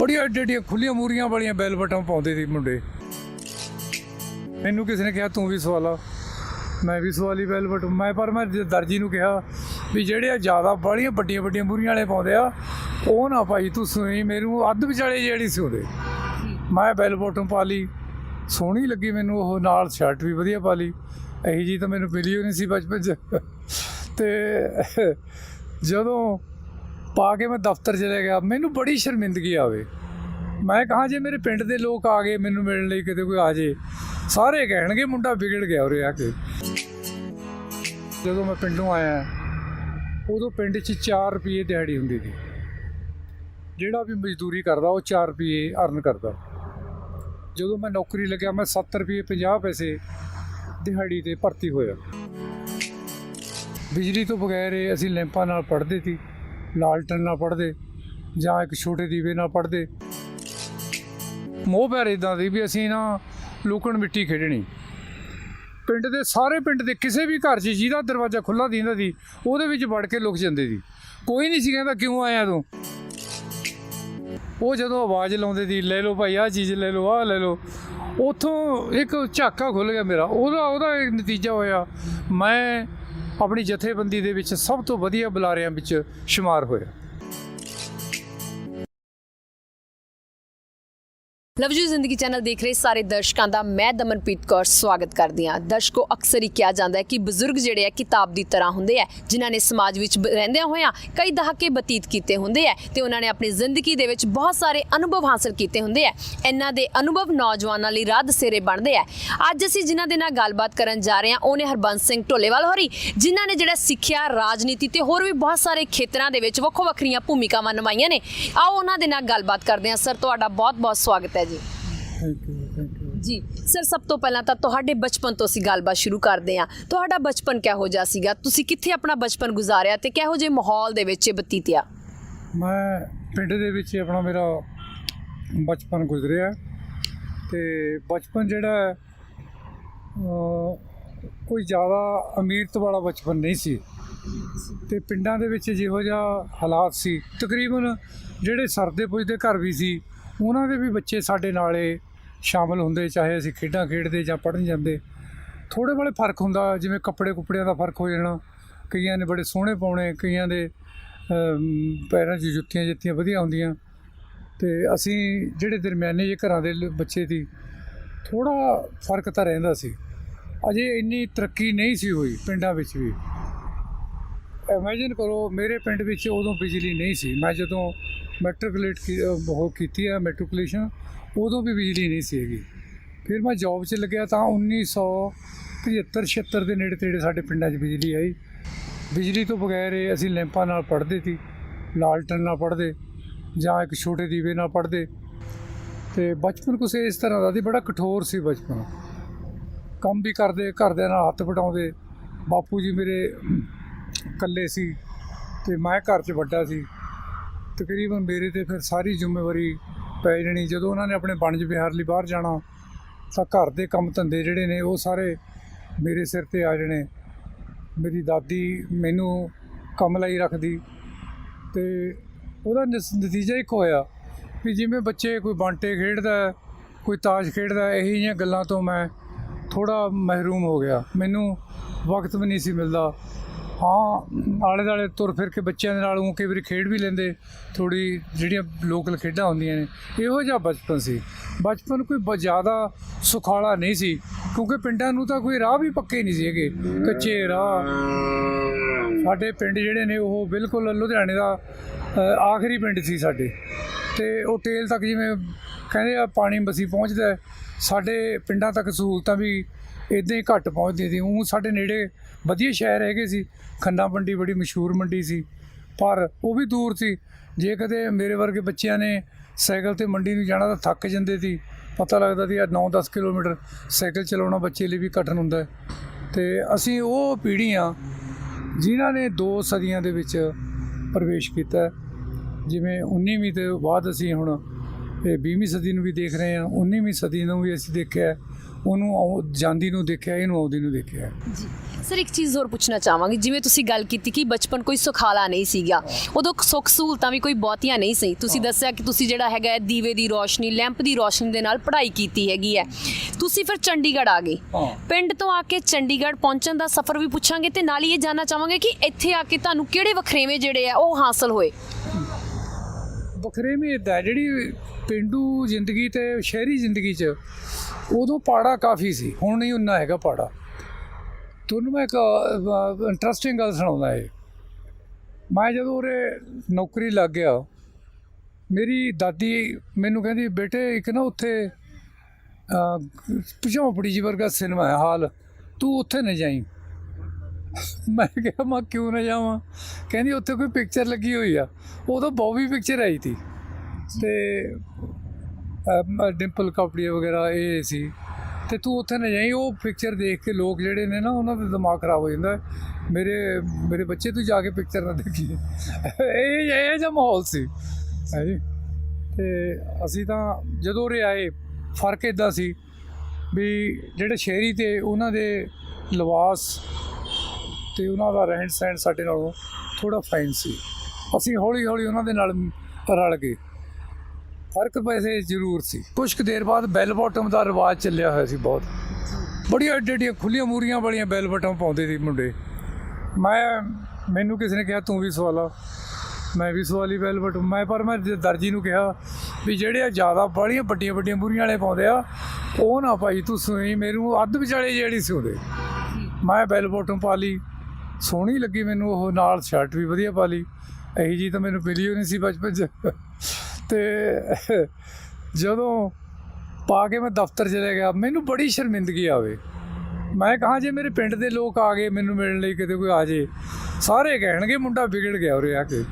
ਬੜੀਆਂ ਏਡੀਆਂ ਏਡੀਆਂ ਖੁੱਲੀਆਂ ਮੂਰੀਆਂ ਵਾਲੀਆਂ ਬੈਲ ਬਟਨ ਪਾਉਂਦੇ ਸੀ ਮੁੰਡੇ। ਮੈਨੂੰ ਕਿਸੇ ਨੇ ਕਿਹਾ, ਤੂੰ ਵੀ ਸਵਾਲਾ ਮੈਂ ਵੀ ਸਵਾਲੀ ਬੈਲ ਬਟਨ ਮੈਂ ਪਰ ਮੈਂ ਜ- ਦਰਜੀ ਨੂੰ ਕਿਹਾ ਵੀ ਜਿਹੜੇ ਆ ਜ਼ਿਆਦਾ ਬਾਲੀਆਂ ਵੱਡੀਆਂ ਵੱਡੀਆਂ ਮੂਰੀਆਂ ਵਾਲੇ ਪਾਉਂਦੇ ਆ, ਉਹ ਨਾ ਭਾਈ ਤੂੰ ਸੁਣੀ, ਮੈਨੂੰ ਅੱਧ ਵਿਚਾਲੇ ਜਿਹੜੀ ਸੀ ਉਹਦੇ। ਮੈਂ ਬੈਲ ਬਟਨ ਪਾ ਲਈ। ਸੋਹਣੀ ਲੱਗੀ ਮੈਨੂੰ ਉਹ ਨਾਲ ਸ਼ਰਟ ਵੀ ਵਧੀਆ ਪਾ ਲਈ। ਇਹੀ ਜੀ ਤਾਂ ਮੈਨੂੰ ਮਿਲੀ ਹੋਈ ਨਹੀਂ ਸੀ ਬਚਪਨ 'ਚ। ਤੇ ਜਦੋਂ ਪਾ ਕੇ ਮੈਂ ਦਫ਼ਤਰ ਚਲੇ ਗਿਆ। ਮੈਨੂੰ ਬੜੀ ਸ਼ਰਮਿੰਦਗੀ ਆਵੇ। ਮੈਂ ਕਹਾਂ ਜੇ ਮੇਰੇ ਪਿੰਡ ਦੇ ਲੋਕ ਆ ਗਏ, ਮੈਨੂੰ ਮਿਲਣ ਲਈ ਕਿਤੇ ਕੋਈ ਆ ਜੇ, ਸਾਰੇ ਕਹਿਣਗੇ ਮੁੰਡਾ ਵਿਗੜ ਗਿਆ ਉਰੇ ਆ ਕੇ। ਜਦੋਂ ਮੈਂ ਪਿੰਡੋਂ ਆਇਆ, ਉਦੋਂ ਪਿੰਡ 'ਚ 4 ਰੁਪਏ ਦਿਹਾੜੀ ਹੁੰਦੀ ਸੀ। ਜਿਹੜਾ ਵੀ ਮਜ਼ਦੂਰੀ ਕਰਦਾ, ਉਹ 4 ਰੁਪਏ ਅਰਨ ਕਰਦਾ। ਜਦੋਂ ਮੈਂ ਨੌਕਰੀ ਲੱਗਿਆ, ਮੈਂ 7 ਰੁਪਏ 50 ਪੈਸੇ ਦਿਹਾੜੀ ਤੇ ਭਰਤੀ ਹੋਇਆ। ਬਿਜਲੀ ਤੋਂ ਬਗੈਰ ਇਹ ਅਸੀਂ ਲੈਂਪਾਂ ਨਾਲ ਪੜ੍ਹਦੇ ਸੀ। ਲਾਲਟਨ ਨਾਲ ਪੜ੍ਹਦੇ ਜਾਂ ਇੱਕ ਛੋਟੇ ਦੀਵੇ ਨਾਲ ਪੜ੍ਹਦੇ ਮੋਹ ਪਿਆਰ ਇਦਾਂ ਦੀ ਵੀ ਅਸੀਂ ਨਾ ਲੁਕਣ ਮਿੱਟੀ ਖੇਡਣੀ। ਪਿੰਡ ਦੇ ਸਾਰੇ ਪਿੰਡ ਦੇ ਕਿਸੇ ਵੀ ਘਰ 'ਚ ਜਿਹਦਾ ਦਰਵਾਜ਼ਾ ਖੁੱਲਾ ਦਿੰਦਾ ਸੀ ਉਹਦੇ ਵਿੱਚ ਵੜ ਕੇ ਲੁਕ ਜਾਂਦੇ ਸੀ। ਕੋਈ ਨਹੀਂ ਸੀ ਕਹਿੰਦਾ, ਕਿਉਂ ਆਇਆ ਤੂੰ? ਉਹ ਜਦੋਂ ਆਵਾਜ਼ ਲਾਉਂਦੇ ਸੀ, ਲੈ ਲਓ ਭਾਈ, ਆਹ ਚੀਜ਼ ਲੈ ਲਓ, ਆਹ ਲੈ ਲਓ। ਉਥੋਂ ਇੱਕ ਝਾਕਾ ਖੁੱਲ ਗਿਆ ਮੇਰਾ। ਉਹਦਾ ਉਹਦਾ ਇੱਕ ਨਤੀਜਾ ਹੋਇਆ, ਮੈਂ ਆਪਣੀ ਜਥੇਬੰਦੀ ਦੇ ਵਿੱਚ ਸਭ ਤੋਂ ਵਧੀਆ ਬੁਲਾਰਿਆਂ ਵਿੱਚ ਸ਼ੁਮਾਰ ਹੋਇਆ। ਲਵਜੂ ਜ਼ਿੰਦਗੀ ਚੈਨਲ ਦੇਖ ਰਹੇ ਸਾਰੇ ਦਰਸ਼ਕਾਂ ਦਾ, ਮੈਂ ਦਮਨਪ੍ਰੀਤ ਕੌਰ ਸਵਾਗਤ ਕਰਦੀ ਹਾਂ। ਦਰਸ਼ਕੋ, ਅਕਸਰ ਹੀ ਕਿਹਾ ਜਾਂਦਾ ਹੈ ਕਿ ਬਜ਼ੁਰਗ ਜਿਹੜੇ ਆ ਕਿਤਾਬ ਦੀ ਤਰ੍ਹਾਂ ਹੁੰਦੇ ਆ ਜਿਨ੍ਹਾਂ ਨੇ ਸਮਾਜ ਵਿੱਚ ਰਹਿੰਦਿਆਂ ਹੋਇਆਂ ਕਈ ਦਹਾਕੇ ਬਤੀਤ ਕੀਤੇ ਹੁੰਦੇ ਆ ਤੇ ਉਹਨਾਂ ਨੇ ਆਪਣੀ ਜ਼ਿੰਦਗੀ ਦੇ ਵਿੱਚ ਬਹੁਤ ਸਾਰੇ ਅਨੁਭਵ ਹਾਸਲ ਕੀਤੇ ਹੁੰਦੇ ਆ ਇਹਨਾਂ ਦੇ ਅਨੁਭਵ ਨੌਜਵਾਨਾਂ ਲਈ ਰਾਹ ਦਸੇਰੇ ਬਣਦੇ ਆ ਅੱਜ ਅਸੀਂ ਜਿਨ੍ਹਾਂ ਦੇ ਨਾਲ ਗੱਲਬਾਤ ਕਰਨ ਜਾ ਰਹੇ ਹਾਂ, ਉਹ ਨੇ ਹਰਬੰਸ ਸਿੰਘ ਢੋਲੇਵਾਲ ਹੋਰੀ, ਜਿਨ੍ਹਾਂ ਨੇ ਜਿਹੜਾ ਸਿੱਖਿਆ, ਰਾਜਨੀਤੀ ਤੇ ਹੋਰ ਵੀ ਬਹੁਤ ਸਾਰੇ ਖੇਤਰਾਂ ਦੇ ਵਿੱਚ ਵੱਖੋ ਵੱਖਰੀਆਂ ਭੂਮਿਕਾਵਾਂ ਨਿਭਾਈਆਂ ਨੇ। ਆਓ ਉਹਨਾਂ ਦੇ ਨਾਲ ਗੱਲਬਾਤ ਕਰਦੇ ਹਾਂ। ਸਰ, ਤੁਹਾਡਾ ਬਹੁਤ ਬਹੁਤ ਸਵਾਗਤ ਹੈ ਜੀ। ਥੈਂਕ ਯੂ ਥੈਂਕ ਯੂ ਜੀ ਸਰ ਸਭ ਤੋਂ ਪਹਿਲਾਂ ਤਾਂ ਤੁਹਾਡੇ ਬਚਪਨ ਤੋਂ ਅਸੀਂ ਗੱਲਬਾਤ ਸ਼ੁਰੂ ਕਰਦੇ ਹਾਂ। ਤੁਹਾਡਾ ਬਚਪਨ ਕਿਹੋ ਜਿਹਾ ਸੀਗਾ? ਤੁਸੀਂ ਕਿੱਥੇ ਆਪਣਾ ਬਚਪਨ ਗੁਜ਼ਾਰਿਆ ਤੇ ਕਿਹੋ ਜਿਹੇ ਮਾਹੌਲ ਦੇ ਵਿੱਚ ਬਤੀਤਿਆ? ਮੈਂ ਪਿੰਡ ਦੇ ਵਿੱਚ ਹੀ ਆਪਣਾ ਮੇਰਾ ਬਚਪਨ ਗੁਜ਼ਰਿਆ ਤੇ ਬਚਪਨ ਜਿਹੜਾ ਹੈ, ਕੋਈ ਜ਼ਿਆਦਾ ਅਮੀਰਤ ਵਾਲਾ ਬਚਪਨ ਨਹੀਂ ਸੀ। ਤੇ ਪਿੰਡਾਂ ਦੇ ਵਿੱਚ ਜਿਹੋ ਜਿਹਾ ਹਾਲਾਤ ਸੀ। ਤਕਰੀਬਨ ਜਿਹੜੇ ਸਰਦੇ ਪੁੱਜਦੇ ਘਰ ਵੀ ਸੀ ਉਹਨਾਂ ਦੇ ਵੀ ਬੱਚੇ ਸਾਡੇ ਨਾਲੇ ਸ਼ਾਮਲ ਹੁੰਦੇ, ਚਾਹੇ ਅਸੀਂ ਖੇਡਾਂ ਖੇਡਦੇ ਜਾਂ ਪੜ੍ਹਨ ਜਾਂਦੇ। ਥੋੜੇ ਵਾਲੇ ਫ਼ਰਕ ਹੁੰਦਾ, ਜਿਵੇਂ ਕੱਪੜੇ ਕੁਪੜਿਆਂ ਦਾ ਫ਼ਰਕ ਹੋ ਜਾਣਾ। ਕਈਆਂ ਨੇ ਬੜੇ ਸੋਹਣੇ ਪਾਉਣੇ, ਕਈਆਂ ਦੇ ਪੈਰਾਂ 'ਚ ਜੁੱਤੀਆਂ ਜੁੱਤੀਆਂ ਵਧੀਆ ਹੁੰਦੀਆਂ। ਤੇ ਅਸੀਂ ਜਿਹੜੇ ਦਰਮਿਆਨੇ ਜੇ ਘਰਾਂ ਦੇ ਬੱਚੇ ਦੀ ਥੋੜਾ ਫ਼ਰਕ ਤਾਂ ਰਹਿੰਦਾ ਸੀ। ਅਜੇ ਇੰਨੀ ਤਰੱਕੀ ਨਹੀਂ ਸੀ ਹੋਈ ਪਿੰਡਾਂ ਵਿੱਚ ਵੀ। ਇਮੇਜਿਨ ਕਰੋ, ਮੇਰੇ ਪਿੰਡ ਵਿੱਚ ਉਦੋਂ ਬਿਜਲੀ ਨਹੀਂ ਸੀ। ਮੈਂ ਜਦੋਂ ਮੈਟ੍ਰਿਕੂਲੇਟ ਕੀ ਉਹ ਕੀਤੀ ਹੈ ਮੈਟ੍ਰਿਕੂਲੇਸ਼ਨ ਉਦੋਂ ਵੀ ਬਿਜਲੀ ਨਹੀਂ ਸੀ ਹੈਗੀ ਫਿਰ ਮੈਂ ਜੌਬ 'ਚ ਲੱਗਿਆ ਤਾਂ 1975 76 ਦੇ ਨੇੜੇ ਤੇੜੇ ਸਾਡੇ ਪਿੰਡਾਂ 'ਚ ਬਿਜਲੀ ਆਈ। ਬਿਜਲੀ ਤੋਂ ਬਗੈਰ ਇਹ ਅਸੀਂ ਲੈਂਪਾਂ ਨਾਲ ਪੜ੍ਹਦੇ ਸੀ ਲਾਲਟਨ ਨਾਲ ਪੜ੍ਹਦੇ, ਜਾਂ ਇੱਕ ਛੋਟੇ ਦੀਵੇ ਨਾਲ ਪੜ੍ਹਦੇ। ਤੇ ਬਚਪਨ ਕੁਛ ਇਸ ਤਰ੍ਹਾਂ ਦਾ ਸੀ, ਬੜਾ ਕਠੋਰ ਸੀ ਬਚਪਨ। ਕੰਮ ਵੀ ਕਰਦੇ, ਘਰਦਿਆਂ ਨਾਲ ਹੱਥ ਵਟਾਉਂਦੇ। ਬਾਪੂ ਜੀ ਮੇਰੇ ਇਕੱਲੇ ਸੀ, ਤੇ ਮੈਂ ਘਰ 'ਚ ਵੱਡਾ ਸੀ। ਤਕਰੀਬਨ ਮੇਰੇ ਤੇ ਫਿਰ ਸਾਰੀ ਜ਼ਿੰਮੇਵਾਰੀ ਪੈ ਜਾਣੀ। ਜਦੋਂ ਉਹਨਾਂ ਨੇ ਆਪਣੇ ਬਣਜ ਵਿਹਾਰ ਲਈ ਬਾਹਰ ਜਾਣਾ ਤਾਂ ਘਰ ਦੇ ਕੰਮ ਧੰਦੇ ਜਿਹੜੇ ਨੇ ਉਹ ਸਾਰੇ ਮੇਰੇ ਸਿਰ ਤੇ ਆ ਜਾਣੇ। ਮੇਰੀ ਦਾਦੀ ਮੈਨੂੰ ਕੰਮ ਲਈ ਰੱਖਦੀ ਤੇ ਉਹਦਾ ਨਸ- ਨਤੀਜਾ ਇੱਕ ਹੋਇਆ ਵੀ ਜਿਵੇਂ ਬੱਚੇ ਕੋਈ ਬਾਂਟੇ ਖੇਡਦਾ ਕੋਈ ਤਾਸ਼ ਖੇਡਦਾ ਹੈ, ਇਹੀ ਜਿਹੀਆਂ ਗੱਲਾਂ ਤੋਂ ਮੈਂ ਥੋੜਾ ਮਹਿਰੂਮ ਹੋ ਗਿਆ। ਮੈਨੂੰ ਵਕਤ ਵੀ ਨਹੀਂ ਸੀ ਮਿਲਦਾ। ਹਾਂ। ਆਲੇ ਦਾਲੇ ਤੁਰ ਫਿਰ ਕੇ ਬੱਚਿਆਂ ਦੇ ਨਾਲ ਉਹ ਕਈ ਵਾਰੀ ਖੇਡ ਵੀ ਲੈਂਦੇ ਥੋੜੀ ਜਿਹੜੀਆਂ ਲੋਕਲ ਖੇਡਾਂ ਹੁੰਦੀਆਂ ਨੇ, ਇਹੋ ਜਿਹਾ ਬਚਪਨ ਸੀ। ਬਚਪਨ ਕੋਈ ਬ- ਜ਼ਿਆਦਾ ਸੁਖਾਲਾ ਨਹੀਂ ਸੀ, ਕਿਉਂਕਿ ਪਿੰਡਾਂ ਨੂੰ ਤਾਂ ਕੋਈ ਰਾਹ ਵੀ ਪੱਕੇ ਨਹੀਂ ਸੀ ਹੈਗੇ। ਕੱਚੇ ਰਾਹ, ਸਾਡੇ ਪਿੰਡ ਜਿਹੜੇ ਨੇ ਉਹ ਬਿਲਕੁਲ ਲੁਧਿਆਣੇ ਦਾ ਆਖਰੀ ਪਿੰਡ ਸੀ ਸਾਡੇ। ਤੇ ਉਹ ਟੇਲ ਤੱਕ ਜਿਵੇਂ ਕਹਿੰਦੇ ਆ ਪਾਣੀ ਬਸੀ ਪਹੁੰਚਦਾ ਸਾਡੇ ਪਿੰਡਾਂ ਤੱਕ ਸਹੂਲਤਾਂ ਵੀ ਇਦਾਂ ਹੀ ਘੱਟ ਪਹੁੰਚਦੀਆਂ ਸੀ। ਉਹ ਸਾਡੇ ਨੇੜੇ ਵਧੀਆ ਸ਼ਹਿਰ ਹੈਗੇ ਸੀ, ਖੰਨਾ ਮੰਡੀ ਬੜੀ ਮਸ਼ਹੂਰ ਮੰਡੀ ਸੀ, ਪਰ ਉਹ ਵੀ ਦੂਰ ਸੀ। ਜੇ ਕਦੇ ਮੇਰੇ ਵਰਗੇ ਬੱਚਿਆਂ ਨੇ ਸਾਈਕਲ ਤੇ ਮੰਡੀ ਨੂੰ ਜਾਣਾ ਤਾਂ ਥੱਕ ਜਾਂਦੇ ਸੀ। ਪਤਾ ਲੱਗਦਾ ਸੀ 9-10 ਕਿਲੋਮੀਟਰ ਸਾਈਕਲ ਚਲਾਉਣਾ ਬੱਚੇ ਲਈ ਵੀ ਕਠਿਨ ਹੁੰਦਾ ਹੈ। ਤੇ ਅਸੀਂ ਉਹ ਪੀੜ੍ਹੀਆਂ ਜਿਨ੍ਹਾਂ ਨੇ ਦੋ ਸਦੀਆਂ ਦੇ ਵਿੱਚ ਪ੍ਰਵੇਸ਼ ਕੀਤਾ ਜਿਵੇਂ 19ਵੀਂ ਤੋਂ ਬਾਅਦ ਅਸੀਂ ਹੁਣ ਇਹ 20ਵੀਂ ਸਦੀ ਨੂੰ ਵੀ ਦੇਖ ਰਹੇ ਹਾਂ 19ਵੀਂ ਸਦੀ ਨੂੰ ਵੀ ਅਸੀਂ ਦੇਖਿਆ ਉਹਨੂੰ ਆਉ- ਜਾਂਦੀ ਨੂੰ ਦੇਖਿਆ, ਇਹਨੂੰ ਆਉਂਦੀ ਨੂੰ ਦੇਖਿਆ ਜੀ। ਸਰ ਇੱਕ ਚੀਜ਼ ਹੋਰ ਪੁੱਛਣਾ ਚਾਹਾਂਗੀ। ਜਿਵੇਂ ਤੁਸੀਂ ਗੱਲ ਕੀਤੀ ਕਿ ਬਚਪਨ ਕੋਈ ਸੁਖਾਲਾ ਨਹੀਂ ਸੀਗਾ ਉਦੋਂ ਸੁੱਖ ਸਹੂਲਤਾਂ ਵੀ ਕੋਈ ਬਹੁਤੀਆਂ ਨਹੀਂ ਸੀ। ਤੁਸੀਂ ਦੱਸਿਆ ਕਿ ਤੁਸੀਂ ਜਿਹੜਾ ਹੈਗਾ ਹੈ ਦੀਵੇ ਦੀ ਰੋਸ਼ਨੀ ਲੈਂਪ ਦੀ ਰੋਸ਼ਨੀ ਦੇ ਨਾਲ ਪੜ੍ਹਾਈ ਕੀਤੀ ਹੈਗੀ ਹੈ। ਤੁਸੀਂ ਫਿਰ ਚੰਡੀਗੜ੍ਹ ਆ ਗਏ। ਪਿੰਡ ਤੋਂ ਆ ਕੇ ਚੰਡੀਗੜ੍ਹ ਪਹੁੰਚਣ ਦਾ ਸਫ਼ਰ ਵੀ ਪੁੱਛਾਂਗੇ ਤੇ ਨਾਲ ਹੀ ਇਹ ਜਾਨਣਾ ਚਾਹਾਂਗੇ ਕਿ ਇੱਥੇ ਆ ਕੇ ਤੁਹਾਨੂੰ ਕਿਹੜੇ ਵਖਰੇਵੇਂ ਜਿਹੜੇ ਆ ਉਹ ਹਾਸਲ ਹੋਏ? ਵੱਖਰੇ ਵੀ ਇਦਾਂ ਜਿਹੜੀ ਪਿੰਡੂ ਜ਼ਿੰਦਗੀ ਤੇ ਸ਼ਹਿਰੀ ਜ਼ਿੰਦਗੀ 'ਚ ਉਦੋਂ ਪਾੜਾ ਕਾਫੀ ਸੀ। ਹੁਣ ਨਹੀਂ ਉਨਾ ਹੈਗਾ ਪਾੜਾ। ਤੁਹਾਨੂੰ ਮੈਂ ਇੱਕ ਇੰਟਰਸਟਿੰਗ ਗੱਲ ਸੁਣਾਉਂਦਾ ਏ ਮੈਂ ਜਦੋਂ ਉਰੇ ਨੌਕਰੀ ਲੱਗ ਗਿਆ ਮੇਰੀ ਦਾਦੀ ਮੈਨੂੰ ਕਹਿੰਦੀ ਬੇਟੇ ਇੱਕ ਨਾ ਉੱਥੇ ਪਛਾਉਪੜੀ ਜੀ ਵਰਗਾ ਸਿਨੇਮਾ ਹੈ ਹਾਲ। ਤੂੰ ਉੱਥੇ ਨਾ ਜਾਈ। ਮੈਂ ਕਿਹਾ ਮੈਂ ਕਿਉਂ ਨਾ ਜਾਵਾਂ? ਕਹਿੰਦੀ ਉੱਥੇ ਕੋਈ ਪਿਕਚਰ ਲੱਗੀ ਹੋਈ ਆ। ਉਦੋਂ ਬੌਬੀ ਪਿਕਚਰ ਆਈ ਸੀ ਤੇ ਅਮ, ਡਿੰਪਲ ਕਾਪੜੀਆ ਵਗੈਰਾ ਇਹ ਸੀ। ਤੇ ਤੂੰ ਉੱਥੇ ਨਾ ਜਾਈਂ, ਉਹ ਪਿਕਚਰ ਦੇਖ ਕੇ ਲੋਕ ਜਿਹੜੇ ਨੇ ਨਾ, ਉਹਨਾਂ ਦਾ ਦਿਮਾਗ ਖਰਾਬ ਹੋ ਜਾਂਦਾ। ਮੇਰੇ ਮੇਰੇ ਬੱਚੇ ਤੂੰ ਜਾ ਕੇ ਪਿਕਚਰ ਨਾ ਦੇਖੀ। ਇਹ ਇਹ ਜਿਹਾ ਮਾਹੌਲ ਸੀ। ਹੈ ਜੀ? ਤੇ ਅਸੀਂ ਤਾਂ ਜਦੋਂ ਉਰੇ ਆਏ, ਫ਼ਰਕ ਇਦਾਂ ਸੀ ਵੀ ਜਿਹੜੇ ਸ਼ਹਿਰੀ ਤੇ ਉਹਨਾਂ ਦੇ ਲਿਬਾਸ ਤੇ ਉਹਨਾਂ ਦਾ ਰਹਿਣ ਸਹਿਣ ਸਾਡੇ ਨਾਲੋਂ ਥੋੜਾ ਫਾਈਨ ਸੀ। ਅਸੀਂ ਹੌਲੀ ਹੌਲੀ ਉਹਨਾਂ ਦੇ ਨਾਲ ਰਲ ਗਏ। ਫ਼ਰਕ ਪੈਸੇ ਜ਼ਰੂਰ ਸੀ। ਕੁਝ ਕੁ ਦੇਰ ਬਾਅਦ ਬੈਲ ਬਾਟਮ ਦਾ ਰਿਵਾਜ ਚੱਲਿਆ ਹੋਇਆ ਸੀ ਬਹੁਤ। ਬੜੀਆਂ ਐਡੀਆਂ ਏਡੀਆਂ ਖੁੱਲੀਆਂ ਮੂਰੀਆਂ ਵਾਲੀਆਂ ਬੈਲ ਬਾਟਮ ਪਾਉਂਦੇ ਸੀ ਮੁੰਡੇ। ਮੈਂ, ਮੈਨੂੰ ਕਿਸੇ ਨੇ ਕਿਹਾ, ਤੂੰ ਵੀ ਸਵਾਲਾ ਮੈਂ ਵੀ ਸਵਾਲੀ ਬੈਲ ਬਾਟਮ ਮੈਂ, ਪਰ ਮੈਂ ਦਰਜੀ ਨੂੰ ਕਿਹਾ ਵੀ ਜਿਹੜੇ ਆ ਜ਼ਿਆਦਾ ਬੜੀਆਂ ਵੱਡੀਆਂ ਵੱਡੀਆਂ ਮੂਰੀਆਂ ਵਾਲੇ ਪਾਉਂਦੇ ਆ, ਉਹ ਨਾ ਭਾਈ ਤੂੰ ਸੁਣੀ ਮੈਨੂੰ ਅੱਧ ਵਿਚਾਲੇ ਜਿਹੜੀ ਸਿਉਂਦੇ ਮੈਂ ਬੈਲ ਬਾਟਮ ਪਾ ਲਈ। ਸੋਹਣੀ ਲੱਗੀ ਮੈਨੂੰ ਉਹ ਨਾਲ ਸ਼ਰਟ ਵੀ ਵਧੀਆ ਪਾ ਲਈ। ਇਹੀ ਜੀ ਤਾਂ ਮੈਨੂੰ ਮਿਲੀ ਹੋਈ ਨਹੀਂ ਸੀ ਬਚਪਨ 'ਚ। ਤੇ ਜਦੋਂ ਪਾ ਕੇ ਮੈਂ ਦਫ਼ਤਰ ਚਲੇ ਗਿਆ, ਮੈਨੂੰ ਬੜੀ ਸ਼ਰਮਿੰਦਗੀ ਆਵੇ। ਮੈਂ ਕਹਾਂ, ਜੇ ਮੇਰੇ ਪਿੰਡ ਦੇ ਲੋਕ ਆ ਗਏ ਮੈਨੂੰ ਮਿਲਣ ਲਈ, ਕਿਤੇ ਕੋਈ ਆ ਜੇ, ਸਾਰੇ ਕਹਿਣਗੇ ਮੁੰਡਾ ਵਿਗੜ ਗਿਆ ਉਰੇ ਆ ਕੇ।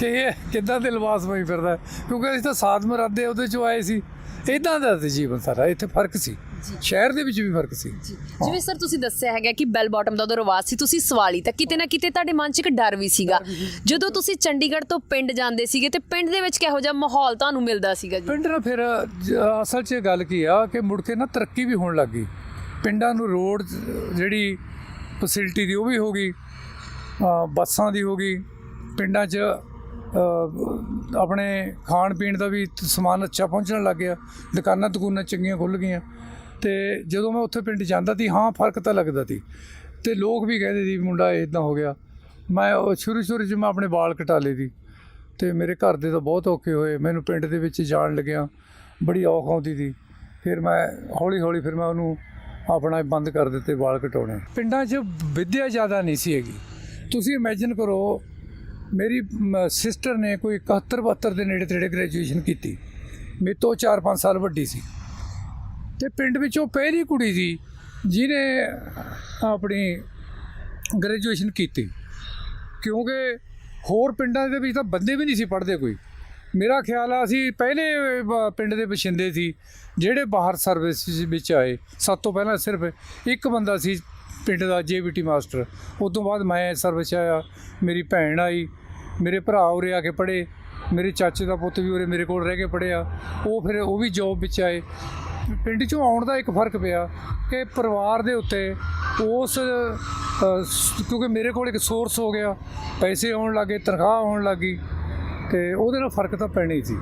ਕਿ ਇਹ ਕਿੱਦਾਂ ਦੇ ਲਿਬਾਸ ਪਾਈ ਫਿਰਦਾ? ਕਿਉਂਕਿ ਅਸੀਂ ਤਾਂ ਸਾਧ ਮਰਾਦੇ ਉਹਦੇ ਚੋਂ ਆਏ ਸੀ। ਇਦਾਂ ਦਾ ਸੀ ਜੀਵਨ ਸਾਰਾ ਇੱਥੇ ਫ਼ਰਕ ਸੀ। ਸ਼ਹਿਰ ਦੇ ਵਿੱਚ ਵੀ ਫ਼ਰਕ ਸੀ। ਜਿਵੇਂ ਸਰ ਤੁਸੀਂ ਦੱਸਿਆ ਹੈਗਾ ਕਿ ਬੈਲ ਬਾਟਮ ਦਾ ਉਦੋਂ ਰਿਵਾਜ ਸੀ ਤੁਸੀਂ ਸਵਾਲੀ ਤਾਂ ਕਿਤੇ ਨਾ ਕਿਤੇ ਤੁਹਾਡੇ ਮਨ 'ਚ ਇੱਕ ਡਰ ਵੀ ਸੀਗਾ। ਜਦੋਂ ਤੁਸੀਂ ਚੰਡੀਗੜ੍ਹ ਤੋਂ ਪਿੰਡ ਜਾਂਦੇ ਸੀਗੇ ਤੇ ਪਿੰਡ ਦੇ ਵਿੱਚ ਕਿਹੋ ਜਿਹਾ ਮਾਹੌਲ ਤੁਹਾਨੂੰ ਮਿਲਦਾ ਸੀਗਾ ਜੀ? ਪਿੰਡ ਨਾ ਫਿਰ ਅਸਲ 'ਚ ਗੱਲ ਕੀ ਆ ਕਿ ਮੁੜ ਕੇ ਨਾ ਤਰੱਕੀ ਵੀ ਹੋਣ ਲੱਗ ਪਿੰਡਾਂ ਨੂੰ ਰੋਡ ਜਿਹੜੀ ਫੈਸਿਲਿਟੀ ਦੀ ਉਹ ਵੀ ਹੋ ਗਈ ਬੱਸਾਂ ਦੀ ਹੋ ਗਈ। ਪਿੰਡਾਂ 'ਚ ਆਪਣੇ ਖਾਣ ਪੀਣ ਦਾ ਵੀ ਸਮਾਨ ਅੱਛਾ ਪਹੁੰਚਣ ਲੱਗ ਗਿਆ। ਦੁਕਾਨਾਂ ਦੁਕਾਨਾਂ ਚੰਗੀਆਂ ਖੁੱਲ ਗਈਆਂ। ਤੇ ਜਦੋਂ ਮੈਂ ਉੱਥੇ ਪਿੰਡ ਜਾਂਦਾ ਸੀ, ਹਾਂ, ਫ਼ਰਕ ਤਾਂ ਲੱਗਦਾ ਸੀ। ਤੇ ਲੋਕ ਵੀ ਕਹਿੰਦੇ ਸੀ ਵੀ ਮੁੰਡਾ ਇਦਾਂ ਹੋ ਗਿਆ। ਮੈਂ ਸ਼ੁਰੂ ਸ਼ੁਰੂ 'ਚ ਮੈਂ ਆਪਣੇ ਵਾਲ ਕਟਾ ਲਏ ਸੀ। ਤੇ ਮੇਰੇ ਘਰ ਦੇ ਤਾਂ ਬਹੁਤ ਔਖੇ ਹੋਏ। ਮੈਨੂੰ ਪਿੰਡ ਦੇ ਵਿੱਚ ਜਾਣ ਲੱਗਿਆ ਬੜੀ ਔਖ ਆਉਂਦੀ ਸੀ। ਫਿਰ ਮੈਂ ਹੌਲੀ ਹੌਲੀ ਫਿਰ ਮੈਂ ਉਹਨੂੰ ਆਪਣਾ ਬੰਦ ਕਰ ਦਿੱਤੇ ਵਾਲ ਕਟਾਉਣੇ। ਪਿੰਡਾਂ 'ਚ ਵਿਦਿਆ ਜ਼ਿਆਦਾ ਨਹੀਂ ਸੀ ਹੈਗੀ। ਤੁਸੀਂ ਇਮੇਜਿਨ ਕਰੋ, ਮੇਰੀ ਸਿਸਟਰ ਨੇ ਕੋਈ 71 72 ਦੇ ਨੇੜੇ ਤੇੜੇ ਗ੍ਰੈਜੂਏਸ਼ਨ ਕੀਤੀ। ਮੇਰੇ ਤੋਂ 4-5 ਸਾਲ ਵੱਡੀ ਸੀ। ਤੇ ਪਿੰਡ ਵਿੱਚ ਉਹ ਪਹਿਲੀ ਕੁੜੀ ਸੀ ਜਿਹਨੇ ਆਪਣੀ ਗ੍ਰੈਜੂਏਸ਼ਨ ਕੀਤੀ। ਕਿਉਂਕਿ ਹੋਰ ਪਿੰਡਾਂ ਦੇ ਵਿੱਚ ਤਾਂ ਬੰਦੇ ਵੀ ਨਹੀਂ ਸੀ ਪੜ੍ਹਦੇ ਕੋਈ। ਮੇਰਾ ਖਿਆਲ ਆ ਅਸੀਂ ਪਹਿਲੇ ਪਿੰਡ ਦੇ ਵਸਿੰਦੇ ਸੀ, ਜਿਹੜੇ ਬਾਹਰ ਸਰਵਿਸ ਵਿੱਚ ਆਏ। ਸਭ ਤੋਂ ਪਹਿਲਾਂ ਸਿਰਫ ਇੱਕ ਬੰਦਾ ਸੀ ਪਿੰਡ ਦਾ ਜੇਬੀਟੀ ਮਾਸਟਰ। ਉਸ ਤੋਂ ਬਾਅਦ ਮੈਂ ਸਰਵਿਸ 'ਚ ਆਇਆ। ਮੇਰੀ ਭੈਣ ਆਈ, ਮੇਰੇ ਭਰਾ ਉਰੇ ਆ ਕੇ ਪੜ੍ਹੇ। ਮੇਰੇ ਚਾਚੇ ਦਾ ਪੁੱਤ ਵੀ ਉਰੇ ਮੇਰੇ ਕੋਲ ਰਹਿ ਕੇ ਪੜ੍ਹਿਆ। ਉਹ ਫਿਰ ਉਹ ਵੀ ਜੌਬ ਵਿੱਚ ਆਏ। ਪਿੰਡ 'ਚੋਂ ਆਉਣ ਦਾ ਇੱਕ ਫ਼ਰਕ ਪਿਆ ਕਿ ਪਰਿਵਾਰ ਦੇ ਉੱਤੇ ਉਸ ਕਿਉਂਕਿ ਮੇਰੇ ਕੋਲ ਇੱਕ ਸੋਰਸ ਹੋ ਗਿਆ ਪੈਸੇ ਆਉਣ ਲੱਗੇ ਤਨਖਾਹ ਆਉਣ ਲੱਗੀ ਤੇ ਉਹਦੇ ਨਾਲ ਫ਼ਰਕ ਤਾਂ ਪੈਣਾ ਹੀ ਸੀ।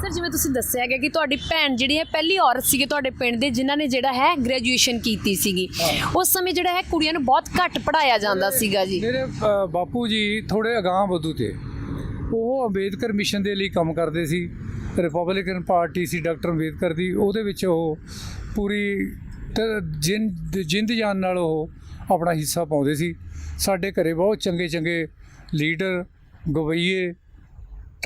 ਸਰ ਜਿਵੇਂ ਤੁਸੀਂ ਦੱਸਿਆ ਹੈਗਾ ਕਿ ਤੁਹਾਡੀ ਭੈਣ ਜਿਹੜੀ ਹੈ ਪਹਿਲੀ ਔਰਤ ਸੀਗੇ ਤੁਹਾਡੇ ਪਿੰਡ ਦੇ ਜਿਨ੍ਹਾਂ ਨੇ ਜਿਹੜਾ ਹੈ ਗ੍ਰੈਜੂਏਸ਼ਨ ਕੀਤੀ ਸੀਗੀ। ਉਸ ਸਮੇਂ ਜਿਹੜਾ ਹੈ ਕੁੜੀਆਂ ਨੂੰ ਬਹੁਤ ਘੱਟ ਪੜਾਇਆ ਜਾਂਦਾ ਸੀਗਾ ਜੀ। ਮੇਰੇ ਬਾਪੂ ਜੀ ਥੋੜੇ ਅਗਾਂਹ ਵਧੂ ਤੇ। ਉਹ ਅੰਬੇਦਕਰ ਮਿਸ਼ਨ ਦੇ ਲਈ ਕੰਮ ਕਰਦੇ ਸੀ। ਰਿਪਬਲਿਕਨ ਪਾਰਟੀ ਸੀ ਡਾਕਟਰ ਅੰਬੇਦਕਰ ਦੀ, ਉਹਦੇ ਵਿੱਚ ਉਹ ਪੂਰੀ ਤ- ਜਿੰਦ ਜਿੰਦ ਜਾਨ ਨਾਲ ਉਹ ਆਪਣਾ ਹਿੱਸਾ ਪਾਉਂਦੇ ਸੀ। ਸਾਡੇ ਘਰੇ ਬਹੁਤ ਚੰਗੇ ਚੰਗੇ ਲੀਡਰ, ਗਵਈਏ,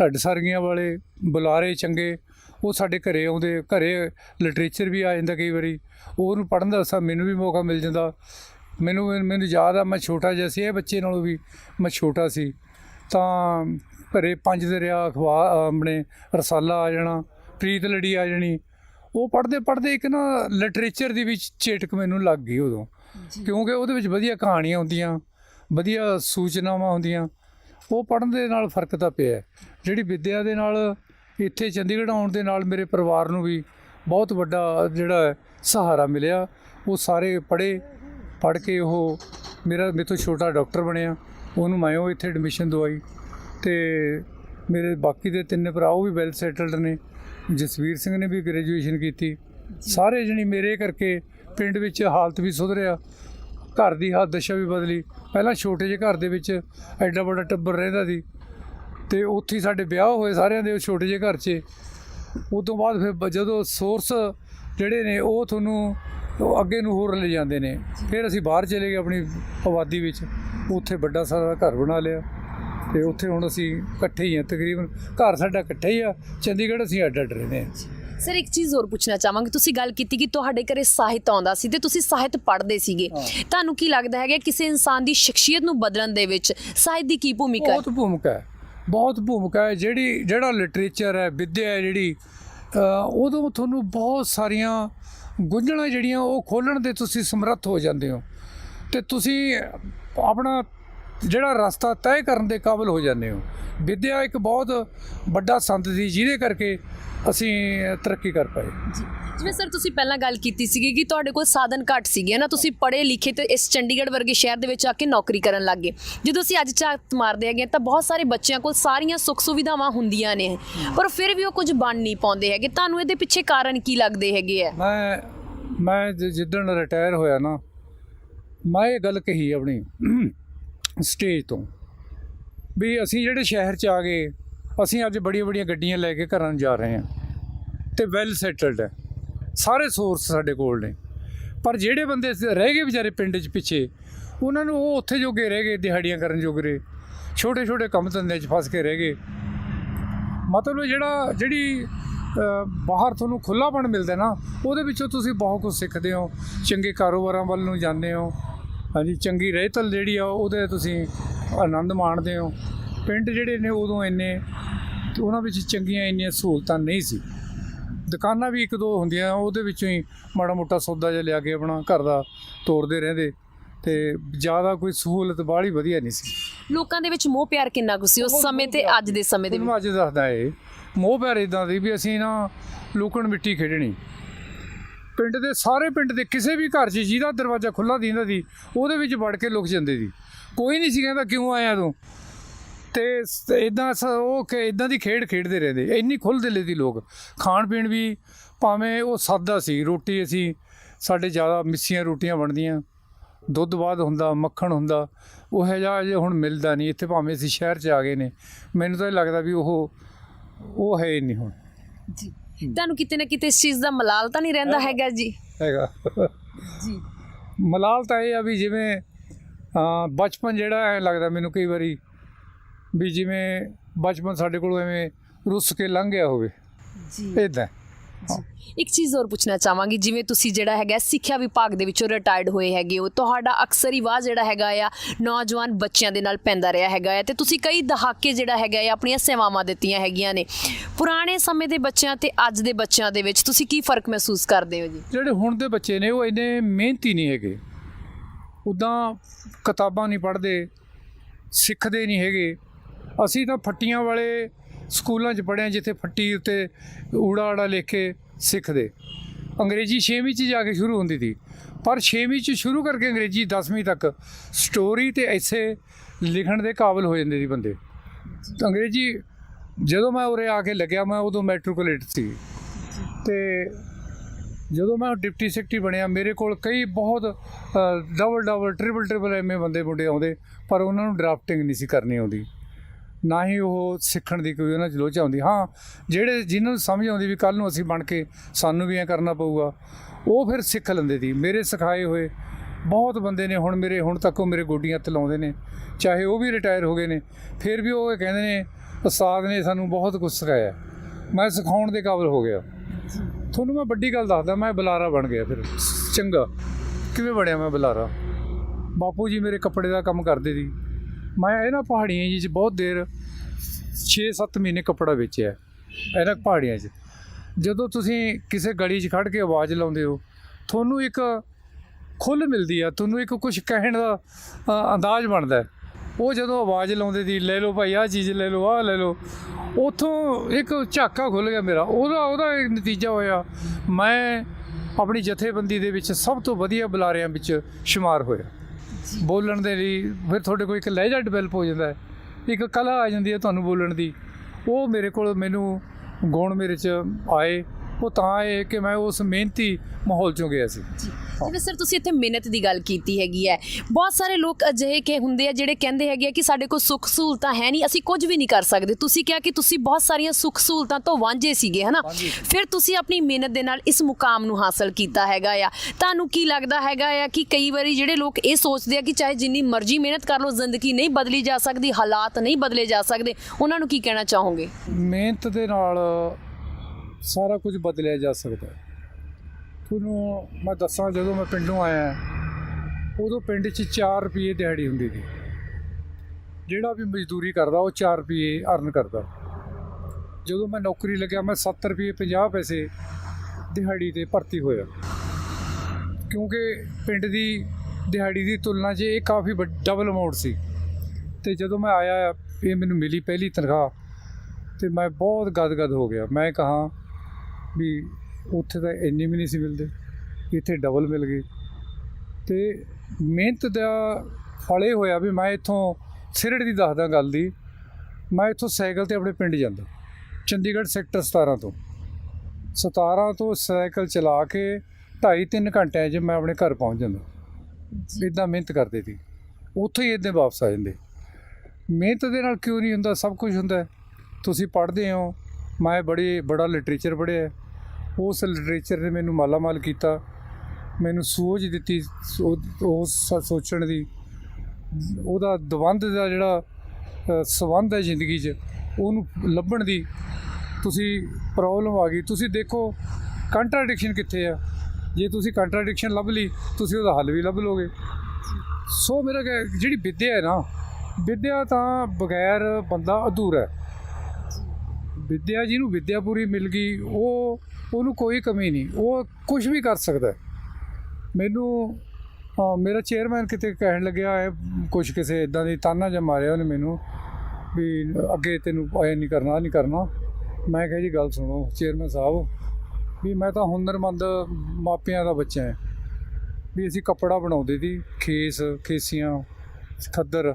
ਢੱਡ ਸਰਗੀਆਂ ਵਾਲੇ, ਬੁਲਾਰੇ ਚੰਗੇ, ਉਹ ਸਾਡੇ ਘਰੇ ਆਉਂਦੇ, ਘਰੇ ਲਿਟਰੇਚਰ ਵੀ ਆ ਜਾਂਦਾ ਕਈ ਵਾਰੀ। ਉਹਨੂੰ ਪੜ੍ਹਨ ਦਾ ਸਾ ਮੈਨੂੰ ਵੀ ਮੌਕਾ ਮਿਲ ਜਾਂਦਾ। ਮੈਨੂੰ ਮੈਨੂੰ ਯਾਦ ਆ, ਮੈਂ ਛੋਟਾ ਜਿਹਾ ਸੀ, ਇਹ ਬੱਚੇ ਨਾਲੋਂ ਵੀ ਮੈਂ ਛੋਟਾ ਸੀ। ਤਾਂ ਘਰੇ ਪੰਜ ਦਰਿਆ ਅਖਬਾਰ ਆਪਣੇ ਰਸਾਲਾ ਆ ਜਾਣਾ ਪ੍ਰੀਤ ਲੜੀ ਆ ਜਾਣੀ। ਉਹ ਪੜ੍ਹਦੇ ਪੜ੍ਹਦੇ ਇੱਕ ਨਾ ਲਿਟਰੇਚਰ ਦੀ ਵਿੱਚ ਚੇਟਕ ਮੈਨੂੰ ਲੱਗ ਗਈ ਉਦੋਂ। ਕਿਉਂਕਿ ਉਹਦੇ ਵਿੱਚ ਵਧੀਆ ਕਹਾਣੀਆਂ ਹੁੰਦੀਆਂ ਵਧੀਆ ਸੂਚਨਾਵਾਂ ਹੁੰਦੀਆਂ। ਉਹ ਪੜ੍ਹਨ ਦੇ ਨਾਲ ਫ਼ਰਕ ਤਾਂ ਪਿਆ। ਜਿਹੜੀ ਵਿੱਦਿਆ ਦੇ ਨਾਲ ਇੱਥੇ ਚੰਡੀਗੜ੍ਹ ਆਉਣ ਦੇ ਨਾਲ ਮੇਰੇ ਪਰਿਵਾਰ ਨੂੰ ਵੀ ਬਹੁਤ ਵੱਡਾ ਜਿਹੜਾ ਸਹਾਰਾ ਮਿਲਿਆ। ਉਹ ਸਾਰੇ ਪੜ੍ਹੇ ਪੜ੍ਹ ਕੇ ਉਹ ਮੇਰਾ ਤੋਂ ਛੋਟਾ ਡਾਕਟਰ ਬਣਿਆ। ਉਹਨੂੰ ਮੈਂ ਉਹ ਇੱਥੇ ਐਡਮਿਸ਼ਨ ਦਵਾਈ। ਤੇ ਮੇਰੇ ਬਾਕੀ ਦੇ ਤਿੰਨ ਭਰਾ ਉਹ ਵੀ ਵੈਲ ਸੈਟਲਡ ਨੇ। ਜਸਵੀਰ ਸਿੰਘ ਨੇ ਵੀ ਗ੍ਰੈਜੂਏਸ਼ਨ ਕੀਤੀ। ਸਾਰੇ ਜਣੀ ਮੇਰੇ ਕਰਕੇ ਪਿੰਡ ਵਿੱਚ ਹਾਲਤ ਵੀ ਸੁਧਰਿਆ। ਘਰ ਦੀ ਹਾਲਤ ਦਸ਼ਾ ਵੀ ਬਦਲੀ। ਪਹਿਲਾਂ ਛੋਟੇ ਜਿਹੇ ਘਰ ਦੇ ਵਿੱਚ ਐਡਾ ਵੱਡਾ ਟੱਬਰ ਰਹਿੰਦਾ ਸੀ। ਤੇ ਉੱਥੇ ਹੀ ਸਾਡੇ ਵਿਆਹ ਹੋਏ ਸਾਰਿਆਂ ਦੇ ਉਹ ਛੋਟੇ ਜਿਹੇ ਘਰ 'ਚ। ਉਸ ਤੋਂ ਬਾਅਦ ਫਿਰ ਜਦੋਂ ਸੋਰਸ ਜਿਹੜੇ ਨੇ ਉਹ ਤੁਹਾਨੂੰ ਉਹ ਅੱਗੇ ਨੂੰ ਹੋਰ ਲੈ ਜਾਂਦੇ ਨੇ। ਫਿਰ ਅਸੀਂ ਬਾਹਰ ਚਲੇ ਗਏ ਆਪਣੀ ਆਬਾਦੀ ਵਿੱਚ। ਉੱਥੇ ਵੱਡਾ ਸਾਰਾ ਘਰ ਬਣਾ ਲਿਆ। ਤੇ ਉੱਥੇ ਹੁਣ ਅਸੀਂ ਇਕੱਠੇ ਹੀ ਆ ਤਕਰੀਬਨ ਘਰ ਸਾਡਾ ਇਕੱਠਾ ਹੀ ਆ। ਚੰਡੀਗੜ੍ਹ ਅਸੀਂ ਅੱਡ ਅੱਡ ਰਹਿੰਦੇ ਹਾਂ। ਸਰ ਇੱਕ ਚੀਜ਼ ਹੋਰ ਪੁੱਛਣਾ ਚਾਹਾਂਗੇ। ਤੁਸੀਂ ਗੱਲ ਕੀਤੀ ਕਿ ਤੁਹਾਡੇ ਘਰੇ ਸਾਹਿਤ ਆਉਂਦਾ ਸੀ ਤੇ ਤੁਸੀਂ ਸਾਹਿਤ ਪੜ੍ਹਦੇ ਸੀਗੇ। ਤੁਹਾਨੂੰ ਕੀ ਲੱਗਦਾ ਹੈਗਾ ਕਿਸੇ ਇਨਸਾਨ ਦੀ ਸ਼ਖਸੀਅਤ ਨੂੰ ਬਦਲਣ ਦੇ ਵਿੱਚ ਸਾਹਿਤ ਦੀ ਕੀ ਭੂਮਿਕਾ ਹੈ? ਬਹੁਤ ਭੂਮਿਕਾ ਹੈ। ਬਹੁਤ ਭੂਮਿਕਾ ਹੈ। ਜਿਹੜੀ ਜਿਹੜਾ ਲਿਟਰੇਚਰ ਹੈ ਵਿਦਿਆ ਹੈ ਜਿਹੜੀ ਉਦੋਂ ਤੁਹਾਨੂੰ ਬਹੁਤ ਸਾਰੀਆਂ ਗੁੰਝਲਾਂ ਜਿਹੜੀਆਂ ਉਹ ਖੋਲਣ ਦੇ ਤੁਸੀਂ ਸਮਰੱਥ ਹੋ ਜਾਂਦੇ ਹੋ। ਤੇ ਤੁਸੀਂ ਆਪਣਾ ਜਿਹੜਾ ਰਸਤਾ ਤੈਅ ਕਰਨ ਦੇ ਕਾਬਿਲ ਹੋ ਜਾਂਦੇ ਹੋ। ਵਿਦਿਆ ਇੱਕ ਬਹੁਤ ਵੱਡਾ ਸੰਦ ਸੀ ਜਿਹਦੇ ਕਰਕੇ ਅਸੀਂ ਤਰੱਕੀ ਕਰ ਪਾਏ। ਜਿਵੇਂ ਸਰ ਤੁਸੀਂ ਪਹਿਲਾਂ ਗੱਲ ਕੀਤੀ ਸੀਗੀ ਕਿ ਤੁਹਾਡੇ ਕੋਲ ਸਾਧਨ ਘੱਟ ਸੀਗੇ ਨਾ ਤੁਸੀਂ ਪੜ੍ਹੇ ਲਿਖੇ ਤੇ ਇਸ ਚੰਡੀਗੜ੍ਹ ਵਰਗੇ ਸ਼ਹਿਰ ਦੇ ਵਿੱਚ ਆ ਕੇ ਨੌਕਰੀ ਕਰਨ ਲੱਗ ਗਏ। ਜਦੋਂ ਅਸੀਂ ਅੱਜ ਝਾਤ ਮਾਰਦੇ ਹੈਗੇ ਤਾਂ ਬਹੁਤ ਸਾਰੇ ਬੱਚਿਆਂ ਕੋਲ ਸਾਰੀਆਂ ਸੁੱਖ ਸੁਵਿਧਾਵਾਂ ਹੁੰਦੀਆਂ ਨੇ। ਪਰ ਫਿਰ ਵੀ ਉਹ ਕੁਝ ਬਣ ਨਹੀਂ ਪਾਉਂਦੇ ਹੈਗੇ। ਤੁਹਾਨੂੰ ਇਹਦੇ ਪਿੱਛੇ ਕਾਰਨ ਕੀ ਲੱਗਦੇ ਹੈਗੇ ਆ? ਮੈਂ ਮੈਂ ਜਿੱਦਣ ਰਿਟਾਇਰ ਹੋਇਆ ਨਾ ਮੈਂ ਇਹ ਗੱਲ ਕਹੀ ਆਪਣੀ। ਸਟੇਜ ਤੋਂ। ਵੀ ਅਸੀਂ ਜਿਹੜੇ ਸ਼ਹਿਰ ਚ ਆ ਗਏ, ਅਸੀਂ ਅੱਜ ਬੜੀਆਂ ਬੜੀਆਂ ਗੱਡੀਆਂ ਲੈ ਕੇ ਘਰਾਂ ਨੂੰ ਜਾ ਰਹੇ ਹਾਂ ਤੇ ਵੈਲ ਸੈਟਲਡ ਹੈ। ਸਾਰੇ ਸੋਰਸ ਸਾਡੇ ਕੋਲ ਨੇ। ਪਰ ਜਿਹੜੇ ਬੰਦੇ ਰਹਿ ਗਏ ਵਿਚਾਰੇ ਪਿੰਡ 'ਚ ਪਿੱਛੇ, ਉਹਨਾਂ ਨੂੰ ਉਹ ਉੱਥੇ ਜੋਗੇ ਰਹਿ ਗਏ, ਦਿਹਾੜੀਆਂ ਕਰਨ ਜੋਗੇ ਛੋਟੇ ਛੋਟੇ ਕੰਮ ਧੰਦੇ 'ਚ ਫਸ ਕੇ ਰਹਿ ਗਏ। ਮਤਲਬ ਜਿਹੜਾ ਜਿਹੜੀ ਬਾਹਰ ਤੁਹਾਨੂੰ ਖੁੱਲਾਪਣ ਮਿਲਦਾ ਨਾ, ਉਹਦੇ ਵਿੱਚੋਂ ਤੁਸੀਂ ਬਹੁਤ ਕੁਝ ਸਿੱਖਦੇ ਹੋ। ਚੰਗੇ ਕਾਰੋਬਾਰਾਂ ਵੱਲ ਨੂੰ ਜਾਂਦੇ ਹੋ। ਹਾਂਜੀ ਚੰਗੀ ਰਹਿਤਲ ਜਿਹੜੀ ਆ ਉਹਦੇ ਤੁਸੀਂ ਆਨੰਦ ਮਾਣਦੇ ਹੋ। ਪਿੰਡ ਜਿਹੜੇ ਨੇ ਉਦੋਂ ਇੰਨੇ ਤੇ ਉਹਨਾਂ ਵਿੱਚ ਚੰਗੀਆਂ ਇੰਨੀਆਂ ਸਹੂਲਤਾਂ ਨਹੀਂ ਸੀ। ਦੁਕਾਨਾਂ ਵੀ ਇੱਕ ਦੋ ਹੁੰਦੀਆਂ ਉਹਦੇ ਵਿੱਚੋਂ ਹੀ ਮਾੜਾ ਮੋਟਾ ਸੌਦਾ ਜਿਹਾ ਲਿਆ ਕੇ ਆਪਣਾ ਘਰ ਦਾ ਤੋਰਦੇ ਰਹਿੰਦੇ। ਤੇ ਜ਼ਿਆਦਾ ਕੋਈ ਸਹੂਲਤ ਬਾਹਲੀ ਵਧੀਆ ਨਹੀਂ ਸੀ। ਲੋਕਾਂ ਦੇ ਵਿੱਚ ਮੋਹ ਪਿਆਰ ਕਿੰਨਾ ਕੁ ਸੀ? ਉਸ ਸਮੇਂ ਤੇ ਅੱਜ ਦੇ ਸਮੇਂ ਦੇ ਵਿੱਚ? ਅੱਜ ਦੱਸਦਾ ਏ ਮੋਹ ਪਿਆਰ ਇਦਾਂ ਦੀ ਵੀ ਅਸੀਂ ਨਾ ਲੁਕਣ ਮਿੱਟੀ ਖੇਡਣੀ। ਪਿੰਡ ਦੇ ਸਾਰੇ ਪਿੰਡ ਦੇ ਕਿਸੇ ਵੀ ਘਰ 'ਚ ਜਿਹਦਾ ਦਰਵਾਜ਼ਾ ਖੁੱਲਾ ਦਿੰਦਾ ਸੀ ਉਹਦੇ ਵਿੱਚ ਵੜ ਕੇ ਲੁਕ ਜਾਂਦੇ ਸੀ। ਕੋਈ ਨਹੀਂ ਸੀ ਕਹਿੰਦਾ ਕਿਉਂ ਆਇਆ ਤੂੰ? ਤੇ ਇਦਾਂ ਉਹ ਕਿ ਇਦਾਂ ਦੀ ਖੇਡ ਖੇਡਦੇ ਰਹਿੰਦੇ। ਇੰਨੀ ਖੁੱਲ੍ਹ ਦਿਲੇ ਦੀ ਲੋਕ। ਖਾਣ ਪੀਣ ਵੀ ਭਾਵੇਂ ਉਹ ਸਾਦਾ ਸੀ, ਰੋਟੀ ਅਸੀਂ, ਸਾਡੇ ਜ਼ਿਆਦਾ ਮਿੱਸੀਆਂ ਰੋਟੀਆਂ ਬਣਦੀਆਂ। ਦੁੱਧ ਬਾਦ ਹੁੰਦਾ, ਮੱਖਣ ਹੁੰਦਾ। ਉਹ ਜਿਹਾ ਜੇ ਹੁਣ ਮਿਲਦਾ ਨਹੀਂ। ਇੱਥੇ ਭਾਵੇਂ ਅਸੀਂ ਸ਼ਹਿਰ 'ਚ ਆ ਗਏ ਨੇ। ਮੈਨੂੰ ਤਾਂ ਇਹ ਲੱਗਦਾ ਵੀ ਉਹ ਉਹ ਹੈ ਹੀ ਨਹੀਂ ਹੁਣ। ਜੀ। ਤੁਹਾਨੂੰ ਕਿਤੇ ਨਾ ਕਿਤੇ ਇਸ ਚੀਜ਼ ਦਾ ਮਲਾਲ ਤਾਂ ਨਹੀਂ ਰਹਿੰਦਾ ਹੈਗਾ। ਜੀ? ਹੈਗਾ। ਜੀ। ਮਲਾਲ ਤਾਂ ਇਹ ਆ ਵੀ ਜਿਵੇਂ ਬਚਪਨ ਜਿਹੜਾ ਐ ਲੱਗਦਾ ਮੈਨੂੰ ਕਈ ਵਾਰੀ ਵੀ ਜਿਵੇਂ ਬਚਪਨ ਸਾਡੇ ਕੋਲ ਐਵੇਂ ਰੁੱਸ ਕੇ ਲੰਘ ਗਿਆ ਹੋਵੇ। ਜੀ। ਇਦਾਂ ਇੱਕ ਚੀਜ਼ ਹੋਰ ਪੁੱਛਣਾ ਚਾਹਾਂਗੀ ਜਿਵੇਂ ਤੁਸੀਂ ਜਿਹੜਾ ਹੈਗਾ ਸਿੱਖਿਆ ਵਿਭਾਗ ਦੇ ਵਿੱਚੋਂ ਰਿਟਾਇਰਡ ਹੋਏ ਹੈਗੇ ਹੋ ਤੁਹਾਡਾ ਅਕਸਰ ਹੀ ਵਾਹ ਜਿਹੜਾ ਹੈਗਾ ਆ ਨੌਜਵਾਨ ਬੱਚਿਆਂ ਦੇ ਨਾਲ ਪੈਂਦਾ ਰਿਹਾ ਹੈਗਾ ਆ ਤੇ ਤੁਸੀਂ ਕਈ ਦਹਾਕੇ ਜਿਹੜਾ ਹੈਗਾ ਆ ਆਪਣੀਆਂ ਸੇਵਾਵਾਂ ਦਿੱਤੀਆਂ ਹੈਗੀਆਂ ਨੇ। ਪੁਰਾਣੇ ਸਮੇਂ ਦੇ ਬੱਚਿਆਂ ਤੇ ਅੱਜ ਦੇ ਬੱਚਿਆਂ ਦੇ ਵਿੱਚ ਤੁਸੀਂ ਕੀ ਫ਼ਰਕ ਮਹਿਸੂਸ ਕਰਦੇ ਹੋ ਜੀ? ਜਿਹੜੇ ਹੁਣ ਦੇ ਬੱਚੇ ਨੇ ਉਹ ਇੰਨੇ ਮਿਹਨਤੀ ਨਹੀਂ ਹੈਗੇ। ਉਦਾਂ ਕਿਤਾਬਾਂ ਨਹੀਂ ਪੜ੍ਹਦੇ ਸਿੱਖਦੇ ਨਹੀਂ ਹੈਗੇ। ਅਸੀਂ ਤਾਂ ਫੱਟੀਆਂ ਵਾਲੇ ਸਕੂਲਾਂ 'ਚ ਪੜ੍ਹਿਆ ਜਿੱਥੇ ਫੱਟੀ ਉੱਤੇ ਊੜਾ ਆੜਾ ਲਿਖ ਕੇ ਸਿੱਖਦੇ। ਅੰਗਰੇਜ਼ੀ 6ਵੀਂ 'ਚ ਜਾ ਕੇ ਸ਼ੁਰੂ ਹੁੰਦੀ ਸੀ। ਪਰ 6ਵੀਂ 'ਚ ਸ਼ੁਰੂ ਕਰਕੇ ਅੰਗਰੇਜ਼ੀ 10ਵੀਂ ਤੱਕ ਸਟੋਰੀ ਤੇ ਐਸੇ ਲਿਖਣ ਦੇ ਕਾਬਿਲ ਹੋ ਜਾਂਦੇ ਸੀ ਬੰਦੇ। ਅੰਗਰੇਜ਼ੀ ਜਦੋਂ ਮੈਂ ਉਰੇ ਆ ਕੇ ਲੱਗਿਆ, ਮੈਂ ਉਦੋਂ ਮੈਟ੍ਰਿਕੂਲੇਟ ਸੀ। ਤੇ ਜਦੋਂ ਮੈਂ ਡਿਪਟੀ ਸੈਕਟਰੀ ਬਣਿਆ, ਮੇਰੇ ਕੋਲ ਕਈ ਬਹੁਤ double double triple triple MA ਬੰਦੇ ਮੁੰਡੇ ਆਉਂਦੇ, ਪਰ ਉਹਨਾਂ ਨੂੰ ਡਰਾਫਟਿੰਗ ਨਹੀਂ ਸੀ ਕਰਨੀ ਆਉਂਦੀ। ਨਾ ਹੀ ਉਹ ਸਿੱਖਣ ਦੀ ਕੋਈ ਉਹਨਾਂ 'ਚ ਲੋਚ ਆਉਂਦੀ ਹਾਂ, ਜਿਹੜੇ ਜਿਨ੍ਹਾਂ ਨੂੰ ਸਮਝ ਆਉਂਦੀ ਵੀ ਕੱਲ ਨੂੰ ਅਸੀਂ ਬਣ ਕੇ ਸਾਨੂੰ ਵੀ ਐ ਕਰਨਾ ਪਊਗਾ, ਉਹ ਫਿਰ ਸਿੱਖ ਲੈਂਦੇ ਸੀ। ਮੇਰੇ ਸਿਖਾਏ ਹੋਏ ਬਹੁਤ ਬੰਦੇ ਨੇ ਹੁਣ ਮੇਰੇ, ਹੁਣ ਤੱਕ ਉਹ ਮੇਰੇ ਗੋਡੀਆਂ ਤੇ ਲਾਉਂਦੇ ਨੇ, ਚਾਹੇ ਉਹ ਵੀ ਰਿਟਾਇਰ ਹੋ ਗਏ ਨੇ, ਫਿਰ ਵੀ ਉਹ ਕਹਿੰਦੇ ਨੇ, ਉਸਤਾਦ ਨੇ ਸਾਨੂੰ ਬਹੁਤ ਕੁਝ ਸਿਖਾਇਆ। ਮੈਂ ਸਿਖਾਉਣ ਦੇ ਕਾਬਿਲ ਹੋ ਗਿਆ। ਤੁਹਾਨੂੰ ਮੈਂ ਵੱਡੀ ਗੱਲ ਦੱਸਦਾ, ਮੈਂ ਬੁਲਾਰਾ ਬਣ ਗਿਆ ਫਿਰ, ਚੰਗਾ। ਕਿਵੇਂ ਬਣਿਆ ਮੈਂ ਬੁਲਾਰਾ? ਬਾਪੂ ਜੀ ਮੇਰੇ ਕੱਪੜੇ ਦਾ ਕੰਮ ਕਰਦੇ ਸੀ। ਮੈਂ ਇਹਨਾਂ ਪਹਾੜੀਆਂ ਜੀ 'ਚ ਬਹੁਤ ਦੇਰ 6-7 ਮਹੀਨੇ ਕੱਪੜਾ ਵੇਚਿਆ ਇਹਨਾਂ ਪਹਾੜੀਆਂ 'ਚ। ਜਦੋਂ ਤੁਸੀਂ ਕਿਸੇ ਗਲੀ 'ਚ ਖੜ ਕੇ ਆਵਾਜ਼ ਲਾਉਂਦੇ ਹੋ, ਤੁਹਾਨੂੰ ਇੱਕ ਖੁੱਲ੍ਹ ਮਿਲਦੀ ਆ, ਤੁਹਾਨੂੰ ਇੱਕ ਕੁਝ ਕਹਿਣ ਦਾ ਅੰਦਾਜ਼ ਬਣਦਾ ਉਹ ਜਦੋਂ ਆਵਾਜ਼ ਲਾਉਂਦੇ ਸੀ ਲੈ ਲਓ ਭਾਈ, ਆਹ ਚੀਜ਼ ਲੈ ਲਓ, ਆਹ ਲੈ ਲਓ, ਉਥੋਂ ਇੱਕ ਝਾਕਾ ਖੁੱਲ ਗਿਆ ਮੇਰਾ। ਉਹਦਾ ਉਹਦਾ ਇੱਕ ਨਤੀਜਾ ਹੋਇਆ, ਮੈਂ ਆਪਣੀ ਜਥੇਬੰਦੀ ਦੇ ਵਿੱਚ ਸਭ ਤੋਂ ਵਧੀਆ ਬੁਲਾਰਿਆਂ ਵਿੱਚ ਸ਼ੁਮਾਰ ਹੋਇਆ। ਬੋਲਣ ਦੇ ਲਈ ਫਿਰ ਤੁਹਾਡੇ ਕੋਲ ਇੱਕ ਲਹਿਜਾ ਡਿਵੈਲਪ ਹੋ ਜਾਂਦਾ ਹੈ। ਇੱਕ ਕਲਾ ਆ ਜਾਂਦੀ ਹੈ ਤੁਹਾਨੂੰ ਬੋਲਣ ਦੀ। ਉਹ ਮੇਰੇ ਕੋਲ ਮੈਨੂੰ ਗੁਣ ਮੇਰੇ 'ਚ ਆਏ। ਉਹ ਤਾਂ ਆਏ ਕਿ ਮੈਂ ਉਸ ਮਿਹਨਤੀ ਮਾਹੌਲ 'ਚੋਂ ਗਿਆ ਸੀ। ਜਿਵੇਂ ਸਰ ਤੁਸੀਂ ਇੱਥੇ ਮਿਹਨਤ ਦੀ ਗੱਲ ਕੀਤੀ ਹੈਗੀ ਹੈ। ਬਹੁਤ ਸਾਰੇ ਲੋਕ ਅਜਿਹੇ ਕਿ ਹੁੰਦੇ ਆ ਜਿਹੜੇ ਕਹਿੰਦੇ ਹੈਗੇ ਆ ਕਿ ਸਾਡੇ ਕੋਲ ਸੁੱਖ ਸਹੂਲਤਾਂ ਹੈ ਨਹੀਂ ਅਸੀਂ ਕੁਝ ਵੀ ਨਹੀਂ ਕਰ ਸਕਦੇ। ਤੁਸੀਂ ਕਿਹਾ ਕਿ ਤੁਸੀਂ ਬਹੁਤ ਸਾਰੀਆਂ ਸੁੱਖ ਸਹੂਲਤਾਂ ਤੋਂ ਵਾਂਝੇ ਸੀਗੇ ਹਨਾ। ਫਿਰ ਤੁਸੀਂ ਆਪਣੀ ਮਿਹਨਤ ਦੇ ਨਾਲ ਇਸ ਮੁਕਾਮ ਨੂੰ ਹਾਸਲ ਕੀਤਾ ਹੈਗਾ ਆ। ਤੁਹਾਨੂੰ ਕੀ ਲੱਗਦਾ ਹੈਗਾ ਆ ਕਿ ਕਈ ਵਾਰੀ ਜਿਹੜੇ ਲੋਕ ਇਹ ਸੋਚਦੇ ਆ ਕਿ ਚਾਹੇ ਜਿੰਨੀ ਮਰਜ਼ੀ ਮਿਹਨਤ ਕਰ ਲਓ ਜ਼ਿੰਦਗੀ ਨਹੀਂ ਬਦਲੀ ਜਾ ਸਕਦੀ ਹਾਲਾਤ ਨਹੀਂ ਬਦਲੇ ਜਾ ਸਕਦੇ ਉਹਨਾਂ ਨੂੰ ਕੀ ਕਹਿਣਾ ਚਾਹੋਗੇ? ਮਿਹਨਤ ਦੇ ਨਾਲ ਸਾਰਾ ਕੁਝ ਬਦਲਿਆ ਜਾ ਸਕਦਾ ਹੈ। ਤੁਹਾਨੂੰ ਮੈਂ ਦੱਸਾਂ, ਜਦੋਂ ਮੈਂ ਪਿੰਡੋਂ ਆਇਆ, ਉਦੋਂ ਪਿੰਡ 'ਚ 4 ਰੁਪਏ ਦਿਹਾੜੀ ਹੁੰਦੀ ਸੀ। ਜਿਹੜਾ ਵੀ ਮਜ਼ਦੂਰੀ ਕਰਦਾ, ਉਹ 4 ਰੁਪਏ ਅਰਨ ਕਰਦਾ। ਜਦੋਂ ਮੈਂ ਨੌਕਰੀ ਲੱਗਿਆ, ਮੈਂ 7 ਰੁਪਏ 50 ਪੈਸੇ ਦਿਹਾੜੀ ਤੇ ਭਰਤੀ ਹੋਇਆ। ਕਿਉਂਕਿ ਪਿੰਡ ਦੀ ਦਿਹਾੜੀ ਦੀ ਤੁਲਨਾ 'ਚ ਇਹ ਕਾਫੀ ਡਬਲ ਅਮਾਉਂਟ ਸੀ। ਤੇ ਜਦੋਂ ਮੈਂ ਆਇਆ, ਇਹ ਮੈਨੂੰ ਮਿਲੀ ਪਹਿਲੀ ਤਨਖਾਹ, ਤੇ ਮੈਂ ਬਹੁਤ ਗਦਗਦ ਹੋ ਗਿਆ। ਮੈਂ ਕਹਾ ਵੀ ਉੱਥੇ ਤਾਂ ਇੰਨੇ ਵੀ ਨਹੀਂ ਸੀ ਮਿਲਦੇ ਇੱਥੇ ਡਬਲ ਮਿਲ ਗਏ। ਤੇ ਮਿਹਨਤ ਦਾ ਫਲ ਇਹ ਹੋਇਆ ਵੀ ਮੈਂ ਇੱਥੋਂ ਸਿਰੜ ਦੀ ਦੱਸਦਾ ਗੱਲ ਦੀ ਮੈਂ ਇੱਥੋਂ ਸਾਈਕਲ ਤੇ ਆਪਣੇ ਪਿੰਡ ਜਾਂਦਾ ਚੰਡੀਗੜ੍ਹ ਸੈਕਟਰ 17 ਤੋਂ। 17 ਤੋਂ ਸਾਈਕਲ ਚਲਾ ਕੇ 2.5-3 ਘੰਟਿਆਂ 'ਚ ਮੈਂ ਆਪਣੇ ਘਰ ਪਹੁੰਚ ਜਾਂਦਾ। ਇਦਾਂ ਮਿਹਨਤ ਕਰਦੇ ਸੀ। ਉੱਥੇ ਹੀ ਇਦਾਂ ਵਾਪਸ ਆ ਜਾਂਦੇ। ਮਿਹਨਤ ਦੇ ਨਾਲ ਕਿਉਂ ਨਹੀਂ ਹੁੰਦਾ? ਸਭ ਕੁਝ ਹੁੰਦਾ। ਤੁਸੀਂ ਪੜ੍ਹਦੇ ਹੋ। ਮੈਂ ਬੜੀ ਬੜਾ ਲਿਟਰੇਚਰ ਪੜ੍ਹਿਆ। ਉਸ ਲਿਟਰੇਚਰ ਨੇ ਮੈਨੂੰ ਮਾਲਾਮਾਲ ਕੀਤਾ। ਮੈਨੂੰ ਸੋਚ ਦਿੱਤੀ ਸੋ- ਉਸ ਸੋਚਣ ਦੀ। ਉਹਦਾ ਦਵੰਦ ਦਾ ਜਿਹੜਾ ਅ, ਸੰਬੰਧ ਹੈ ਜ਼ਿੰਦਗੀ 'ਚ ਉਹਨੂੰ ਲੱਭਣ ਦੀ ਤੁਸੀਂ ਪ੍ਰੋਬਲਮ ਆ ਗਈ। ਤੁਸੀਂ ਦੇਖੋ ਕੰਟਰਾਡਿਕਸ਼ਨ ਕਿੱਥੇ ਆ? ਜੇ ਤੁਸੀਂ ਕੰਟਰਾਡਿਕਸ਼ਨ ਲੱਭ ਲਈ ਤੁਸੀਂ ਉਹਦਾ ਹੱਲ ਵੀ ਲੱਭ ਲੋਗੇ ਸੋ ਮੇਰਾ ਕਹਿ- ਜਿਹੜੀ ਵਿਦਿਆ ਹੈ ਨਾ ਵਿਦਿਆ ਤਾਂ ਬਗੈਰ ਬੰਦਾ ਅਧੂਰਾ ਹੈ। ਵਿਦਿਆ ਜਿਹਨੂੰ ਵਿਦਿਆ ਪੂਰੀ ਮਿਲ ਗਈ ਉਹ ਉਹਨੂੰ ਕੋਈ ਕਮੀ ਨਹੀਂ, ਉਹ ਕੁਝ ਵੀ ਕਰ ਸਕਦਾ ਮੈਨੂੰ ਮੇਰਾ ਚੇਅਰਮੈਨ ਕਿਤੇ ਕਹਿਣ ਲੱਗਿਆ ਹੈ ਕੁਝ ਕਿਸੇ ਇਦਾਂ ਦੀ ਤਾਨਾ ਜਿਹਾ ਮਾਰਿਆ ਉਹਨੇ ਮੈਨੂੰ ਵੀ ਅੱਗੇ ਤੈਨੂੰ ਐ ਨਹੀਂ ਕਰਨਾ, ਆਹ ਨਹੀਂ ਕਰਨਾ। ਮੈਂ ਕਿਹਾ ਜੀ, ਗੱਲ ਸੁਣੋ ਚੇਅਰਮੈਨ ਸਾਹਿਬ, ਵੀ ਮੈਂ ਤਾਂ ਹੁਨਰਮੰਦ ਮਾਪਿਆਂ ਦਾ ਬੱਚਾ ਹਾਂ। ਵੀ ਅਸੀਂ ਕੱਪੜਾ ਬਣਾਉਂਦੇ ਸੀ, ਖੇਸ, ਖੇਸੀਆਂ, ਖੱਦਰ।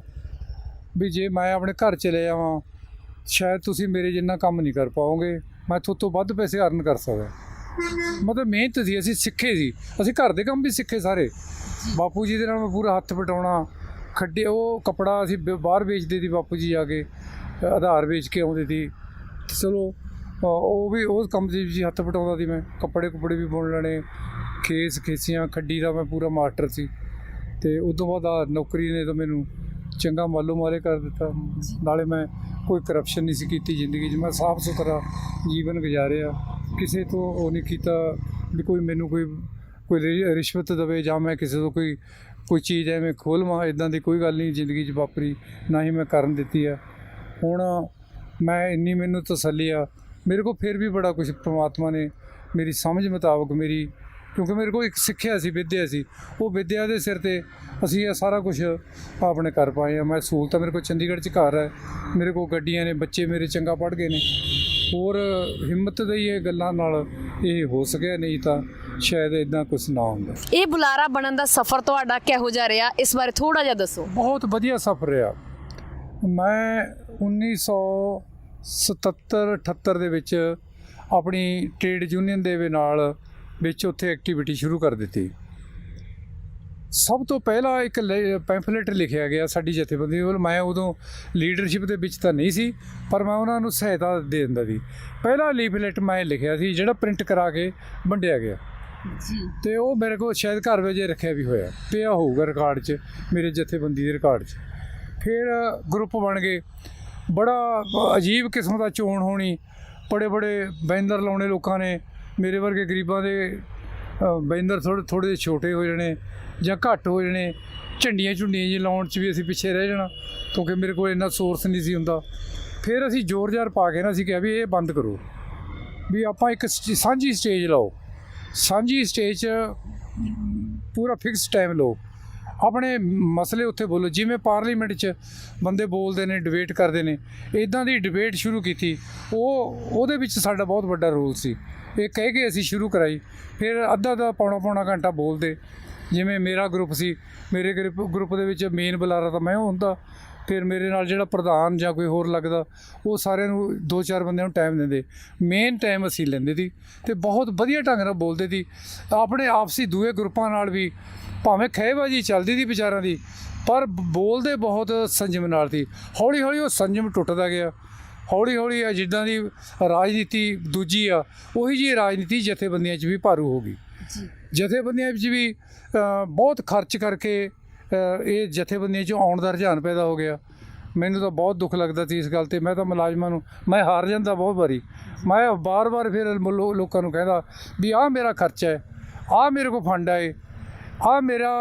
ਵੀ ਜੇ ਮੈਂ ਆਪਣੇ ਘਰ ਚਲੇ ਜਾਵਾਂ ਸ਼ਾਇਦ ਤੁਸੀਂ ਮੇਰੇ ਜਿੰਨਾ ਕੰਮ ਨਹੀਂ ਕਰ ਪਾਓਗੇ। ਮੈਂ ਤੋਂ ਵੱਧ ਪੈਸੇ ਅਰਨ ਕਰ ਸਕਦਾ। ਮਤਲਬ ਮਿਹਨਤ ਸੀ ਅਸੀਂ ਸਿੱਖੇ ਸੀ। ਅਸੀਂ ਘਰ ਦੇ ਕੰਮ ਵੀ ਸਿੱਖੇ ਸਾਰੇ। ਬਾਪੂ ਜੀ ਦੇ ਨਾਲ ਮੈਂ ਪੂਰਾ ਹੱਥ ਪਟਾਉਣਾ ਖੱਡੇ ਉਹ ਕਪੜਾ ਅਸੀਂ ਬਾਹਰ ਵੇਚਦੇ ਸੀ ਬਾਪੂ ਜੀ ਜਾ ਕੇ ਆਧਾਰ ਵੇਚ ਕੇ ਆਉਂਦੇ ਸੀ। ਚਲੋ ਉਹ ਵੀ ਉਹ ਕੰਮ ਦੇ ਵਿੱਚ ਹੱਥ ਪਟਾਉਂਦਾ ਸੀ ਮੈਂ। ਕੱਪੜੇ ਕੁਪੜੇ ਵੀ ਬੁਣ ਲੈਣੇ ਖੇਸ ਖੇਸੀਆਂ ਖੱਡੀ ਦਾ ਮੈਂ ਪੂਰਾ ਮਾਸਟਰ ਸੀ। ਤੇ ਉਸ ਤੋਂ ਬਾਅਦ ਆ ਨੌਕਰੀ ਨੇ ਤਾਂ ਮੈਨੂੰ ਚੰਗਾ ਮਾਲੋ ਮਾਲੇ ਕਰ ਦਿੱਤਾ। ਨਾਲੇ ਮੈਂ ਕੋਈ ਕਰਪਸ਼ਨ ਨਹੀਂ ਸੀ ਕੀਤੀ ਜ਼ਿੰਦਗੀ 'ਚ। ਮੈਂ ਸਾਫ਼ ਸੁਥਰਾ ਜੀਵਨ ਗੁਜ਼ਾਰਿਆ। ਕਿਸੇ ਤੋਂ ਉਹ ਨਹੀਂ ਕੀਤਾ ਵੀ ਕੋਈ ਮੈਨੂੰ ਕੋਈ ਕੋਈ ਰਿ- ਰਿਸ਼ਵਤ ਦੇਵੇ ਜਾਂ ਮੈਂ ਕਿਸੇ ਤੋਂ ਕੋਈ ਕੋਈ ਚੀਜ਼ ਐਵੇਂ ਖੋਲਵਾਂ ਇਦਾਂ ਦੀ ਕੋਈ ਗੱਲ ਨਹੀਂ ਜ਼ਿੰਦਗੀ 'ਚ ਵਾਪਰੀ, ਨਾ ਹੀ ਮੈਂ ਕਰਨ ਦਿੱਤੀ ਆ। ਹੁਣ ਮੈਂ ਇੰਨੀ ਮੈਨੂੰ ਤਸੱਲੀ ਆ ਮੇਰੇ ਕੋਲ ਫਿਰ ਵੀ ਬੜਾ ਕੁਝ ਪ੍ਰਮਾਤਮਾ ਨੇ ਮੇਰੀ ਸਮਝ ਮੁਤਾਬਕ ਮੇਰੀ ਕਿਉਂਕਿ ਮੇਰੇ ਕੋਲ ਇੱਕ ਸਿੱਖਿਆ ਸੀ ਵਿਦਿਆ ਸੀ। ਉਹ ਵਿਦਿਆ ਦੇ ਸਿਰ ਤੇ ਅਸੀਂ ਇਹ ਸਾਰਾ ਕੁਝ ਆਪਣੇ ਕਰ ਪਾਏ ਆ। ਮੈਂ ਸਹੂਲਤਾਂ ਮੇਰੇ ਕੋਲ ਚੰਡੀਗੜ੍ਹ 'ਚ ਘਰ ਹੈ। ਮੇਰੇ ਕੋਲ ਗੱਡੀਆਂ ਨੇ ਬੱਚੇ ਮੇਰੇ ਚੰਗਾ ਪੜ੍ਹ ਗਏ ਨੇ। ਹੋਰ ਹਿੰਮਤ ਦੀ ਇਹ ਗੱਲਾਂ ਨਾਲ ਇਹ ਹੋ ਸਕਿਆ ਨਹੀਂ ਤਾਂ ਸ਼ਾਇਦ ਇਦਾਂ ਕੁਝ ਨਾ ਹੁੰਦਾ। ਇਹ ਬੁਲਾਰਾ ਬਣਨ ਦਾ ਸਫ਼ਰ ਤੁਹਾਡਾ ਕਿਹੋ ਜਿਹਾ ਰਿਹਾ? ਇਸ ਬਾਰੇ ਥੋੜਾ ਜਿਹਾ ਦੱਸੋ। ਬਹੁਤ ਵਧੀਆ ਸਫ਼ਰ ਰਿਹਾ। ਮੈਂ 1977 78 ਦੇ ਵਿੱਚ ਆਪਣੀ ਟ੍ਰੇਡ ਯੂਨੀਅਨ ਦੇ ਨਾਲ ਵਿੱਚ ਉੱਥੇ ਐਕਟੀਵਿਟੀ ਸ਼ੁਰੂ ਕਰ ਦਿੱਤੀ। ਸਭ ਤੋਂ ਪਹਿਲਾਂ ਇੱਕ ਪੈਂਫਲੇਟ ਲਿਖਿਆ ਗਿਆ ਸਾਡੀ ਜਥੇਬੰਦੀ ਵੱਲ। ਮੈਂ ਉਦੋਂ ਲੀਡਰਸ਼ਿਪ ਦੇ ਵਿੱਚ ਤਾਂ ਨਹੀਂ ਸੀ ਪਰ ਮੈਂ ਉਹਨਾਂ ਨੂੰ ਸਹਾਇਤਾ ਦੇ ਦਿੰਦਾ ਸੀ। ਪਹਿਲਾ ਲੀਫਲੇਟ ਮੈਂ ਲਿਖਿਆ ਸੀ ਜਿਹੜਾ ਪ੍ਰਿੰਟ ਕਰਾ ਕੇ ਵੰਡਿਆ ਗਿਆ। ਜੀ। ਤੇ ਉਹ ਮੇਰੇ ਕੋਲ ਸ਼ਾਇਦ ਘਰ ਵਿੱਚ ਰੱਖਿਆ ਵੀ ਹੋਇਆ। ਪਿਆ ਹੋਊਗਾ ਰਿਕਾਰਡ 'ਚ ਮੇਰੇ ਜਥੇਬੰਦੀ ਦੇ ਰਿਕਾਰਡ 'ਚ। ਫਿਰ ਗਰੁੱਪ ਬਣ ਗਏ। ਬੜਾ ਅਜੀਬ ਕਿਸਮ ਦਾ ਚੋਣ ਹੋਣੀ ਬੜੇ ਬੜੇ ਬੈਨਰ ਲਾਉਣੇ ਲੋਕਾਂ ਨੇ। ਮੇਰੇ ਵਰਗੇ ਗਰੀਬਾਂ ਦੇ ਅ, ਬੈਨਰ ਥੋੜੇ ਥੋੜੇ ਜਿਹੇ ਛੋਟੇ ਹੋ ਜਾਣੇ ਜਾਂ ਘੱਟ ਹੋ ਜਾਣੇ ਝੰਡੀਆਂ ਝੁੰਡੀਆਂ ਜੀ ਲਾਉਣ 'ਚ ਵੀ ਅਸੀਂ ਪਿੱਛੇ ਰਹਿ ਜਾਣਾ ਕਿਉਂਕਿ ਮੇਰੇ ਕੋਲ ਇੰਨਾ ਸੋਰਸ ਨਹੀਂ ਸੀ ਹੁੰਦਾ। ਫਿਰ ਅਸੀਂ ਜ਼ੋਰ-ਜ਼ਾਰ ਪਾ ਕੇ ਨਾ ਅਸੀਂ ਕਿਹਾ ਵੀ ਇਹ ਬੰਦ ਕਰੋ। ਵੀ ਆਪਾਂ ਇੱਕ ਸਟ- ਸਾਂਝੀ ਸਟੇਜ ਲਾਓ। ਸਾਂਝੀ ਸਟੇਜ 'ਚ ਪੂਰਾ ਫਿਕਸ ਟਾਈਮ ਲਓ। ਆਪਣੇ ਮਸਲੇ ਉੱਥੇ ਬੋਲੋ, ਜਿਵੇਂ ਪਾਰਲੀਮੈਂਟ 'ਚ ਬੰਦੇ ਬੋਲਦੇ ਨੇ ਡਿਬੇਟ ਕਰਦੇ ਨੇ ਇਦਾਂ ਦੀ ਡਿਬੇਟ ਸ਼ੁਰੂ ਕੀਤੀ। ਉਹ, ਉਹਦੇ ਵਿੱਚ ਸਾਡਾ ਬਹੁਤ ਵੱਡਾ ਰੋਲ ਸੀ। ਇਹ ਕਹਿ ਕੇ ਅਸੀਂ ਸ਼ੁਰੂ ਕਰਾਈ। ਫਿਰ ਅੱਧਾ ਅੱਧਾ ਪੌਣਾ ਪੌਣਾ ਘੰਟਾ ਬੋਲਦੇ। ਜਿਵੇਂ ਮੇਰਾ ਗਰੁੱਪ ਸੀ, ਮੇਰੇ ਗਰੁੱਪ ਗਰੁੱਪ ਦੇ ਵਿੱਚ ਮੇਨ ਬੁਲਾਰਾ ਤਾਂ ਮੈਂ ਹੁੰਦਾ। ਫਿਰ ਮੇਰੇ ਨਾਲ ਜਿਹੜਾ ਪ੍ਰਧਾਨ ਜਾਂ ਕੋਈ ਹੋਰ ਲੱਗਦਾ ਉਹ ਸਾਰਿਆਂ ਨੂੰ ਦੋ ਚਾਰ ਬੰਦਿਆਂ ਨੂੰ ਟਾਈਮ ਦਿੰਦੇ। ਮੇਨ ਟਾਈਮ ਅਸੀਂ ਲੈਂਦੇ ਸੀ ਤੇ ਬਹੁਤ ਵਧੀਆ ਢੰਗ ਨਾਲ ਬੋਲਦੇ ਸੀ। ਆਪਣੇ ਆਪਸੀ ਦੂਏ ਗਰੁੱਪਾਂ ਨਾਲ ਵੀ ਭਾਵੇਂ ਖਹਿਬਾਜੀ ਚੱਲਦੀ ਸੀ ਵਿਚਾਰਾਂ ਦੀ ਪਰ ਬੋਲਦੇ ਬਹੁਤ ਸੰਜਮ ਨਾਲ ਸੀ। ਹੌਲੀ ਹੌਲੀ ਉਹ ਸੰਜਮ ਟੁੱਟਦਾ ਗਿਆ। ਹੌਲੀ ਹੌਲੀ ਆ ਜਿੱਦਾਂ ਦੀ ਰਾਜਨੀਤੀ ਦੂਜੀ ਆ ਉਹੀ ਜੀ ਰਾਜਨੀਤੀ ਜਥੇਬੰਦੀਆਂ 'ਚ ਵੀ ਭਾਰੂ ਹੋ ਗਈ। ਜਥੇਬੰਦੀਆਂ ਵਿੱਚ ਵੀ ਬਹੁਤ ਖਰਚ ਕਰਕੇ ਇਹ ਜਥੇਬੰਦੀਆਂ 'ਚੋਂ ਆਉਣ ਦਾ ਰੁਝਾਨ ਪੈਦਾ ਹੋ ਗਿਆ। ਮੈਨੂੰ ਤਾਂ ਬਹੁਤ ਦੁੱਖ ਲੱਗਦਾ ਸੀ ਇਸ ਗੱਲ ਤੇ। ਮੈਂ ਤਾਂ ਮੁਲਾਜ਼ਮਾਂ ਨੂੰ ਮੈਂ ਹਾਰ ਜਾਂਦਾ ਬਹੁਤ ਵਾਰੀ। ਮੈਂ ਬਾਰ-ਬਾਰ ਫਿਰ ਲੋਕਾਂ ਨੂੰ ਕਹਿੰਦਾ ਵੀ ਆਹ ਮੇਰਾ ਖਰਚਾ ਹੈ, ਆਹ ਮੇਰੇ ਕੋਲ ਫੰਡ ਹੈ, ਆਹ ਮੇਰਾ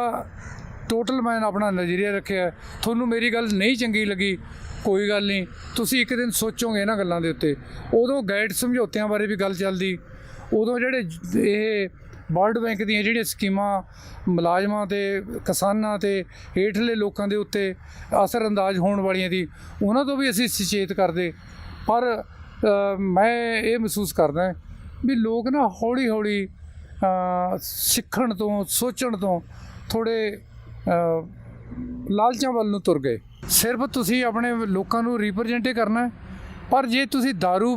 ਟੋਟਲ ਮੈਂ ਆਪਣਾ ਨਜ਼ਰੀਆ ਰੱਖਿਆ ਤੁਹਾਨੂੰ ਮੇਰੀ ਗੱਲ ਨਹੀਂ ਚੰਗੀ ਲੱਗੀ, ਕੋਈ ਗੱਲ ਨਹੀਂ। ਤੁਸੀਂ ਇੱਕ ਦਿਨ ਸੋਚੋਗੇ ਇਹਨਾਂ ਗੱਲਾਂ ਦੇ ਉੱਤੇ। ਉਦੋਂ ਗਾਈਡ ਸਮਝੌਤਿਆਂ ਬਾਰੇ ਵੀ ਗੱਲ ਚੱਲਦੀ। ਉਦੋਂ ਜਿਹੜੇ ਇਹ ਵਰਲਡ ਬੈਂਕ ਦੀਆਂ ਜਿਹੜੀਆਂ ਸਕੀਮਾਂ, ਮੁਲਾਜ਼ਮਾਂ ਤੇ ਕਿਸਾਨਾਂ ਤੇ ਹੇਠਲੇ ਲੋਕਾਂ ਦੇ ਉੱਤੇ ਅਸਰ ਅੰਦਾਜ਼ ਹੋਣ ਵਾਲੀਆਂ ਦੀ, ਉਹਨਾਂ ਤੋਂ ਵੀ ਅਸੀਂ ਸੁਚੇਤ ਕਰਦੇ। ਪਰ ਮੈਂ ਇਹ ਮਹਿਸੂਸ ਕਰਦਾ ਵੀ ਲੋਕ ਨਾ ਹੌਲੀ ਹੌਲੀ ਸਿੱਖਣ ਤੋਂ, ਸੋਚਣ ਤੋਂ ਥੋੜੇ ਲਾਲਚਾਂ ਵੱਲ ਨੂੰ ਤੁਰ ਗਏ। ਸਿਰਫ ਤੁਸੀਂ ਆਪਣੇ ਲੋਕਾਂ ਨੂੰ ਰਿਪਰੈਜ਼ੈਂਟ ਕਰਨਾ ਪਰ ਜੇ ਤੁਸੀਂ दारू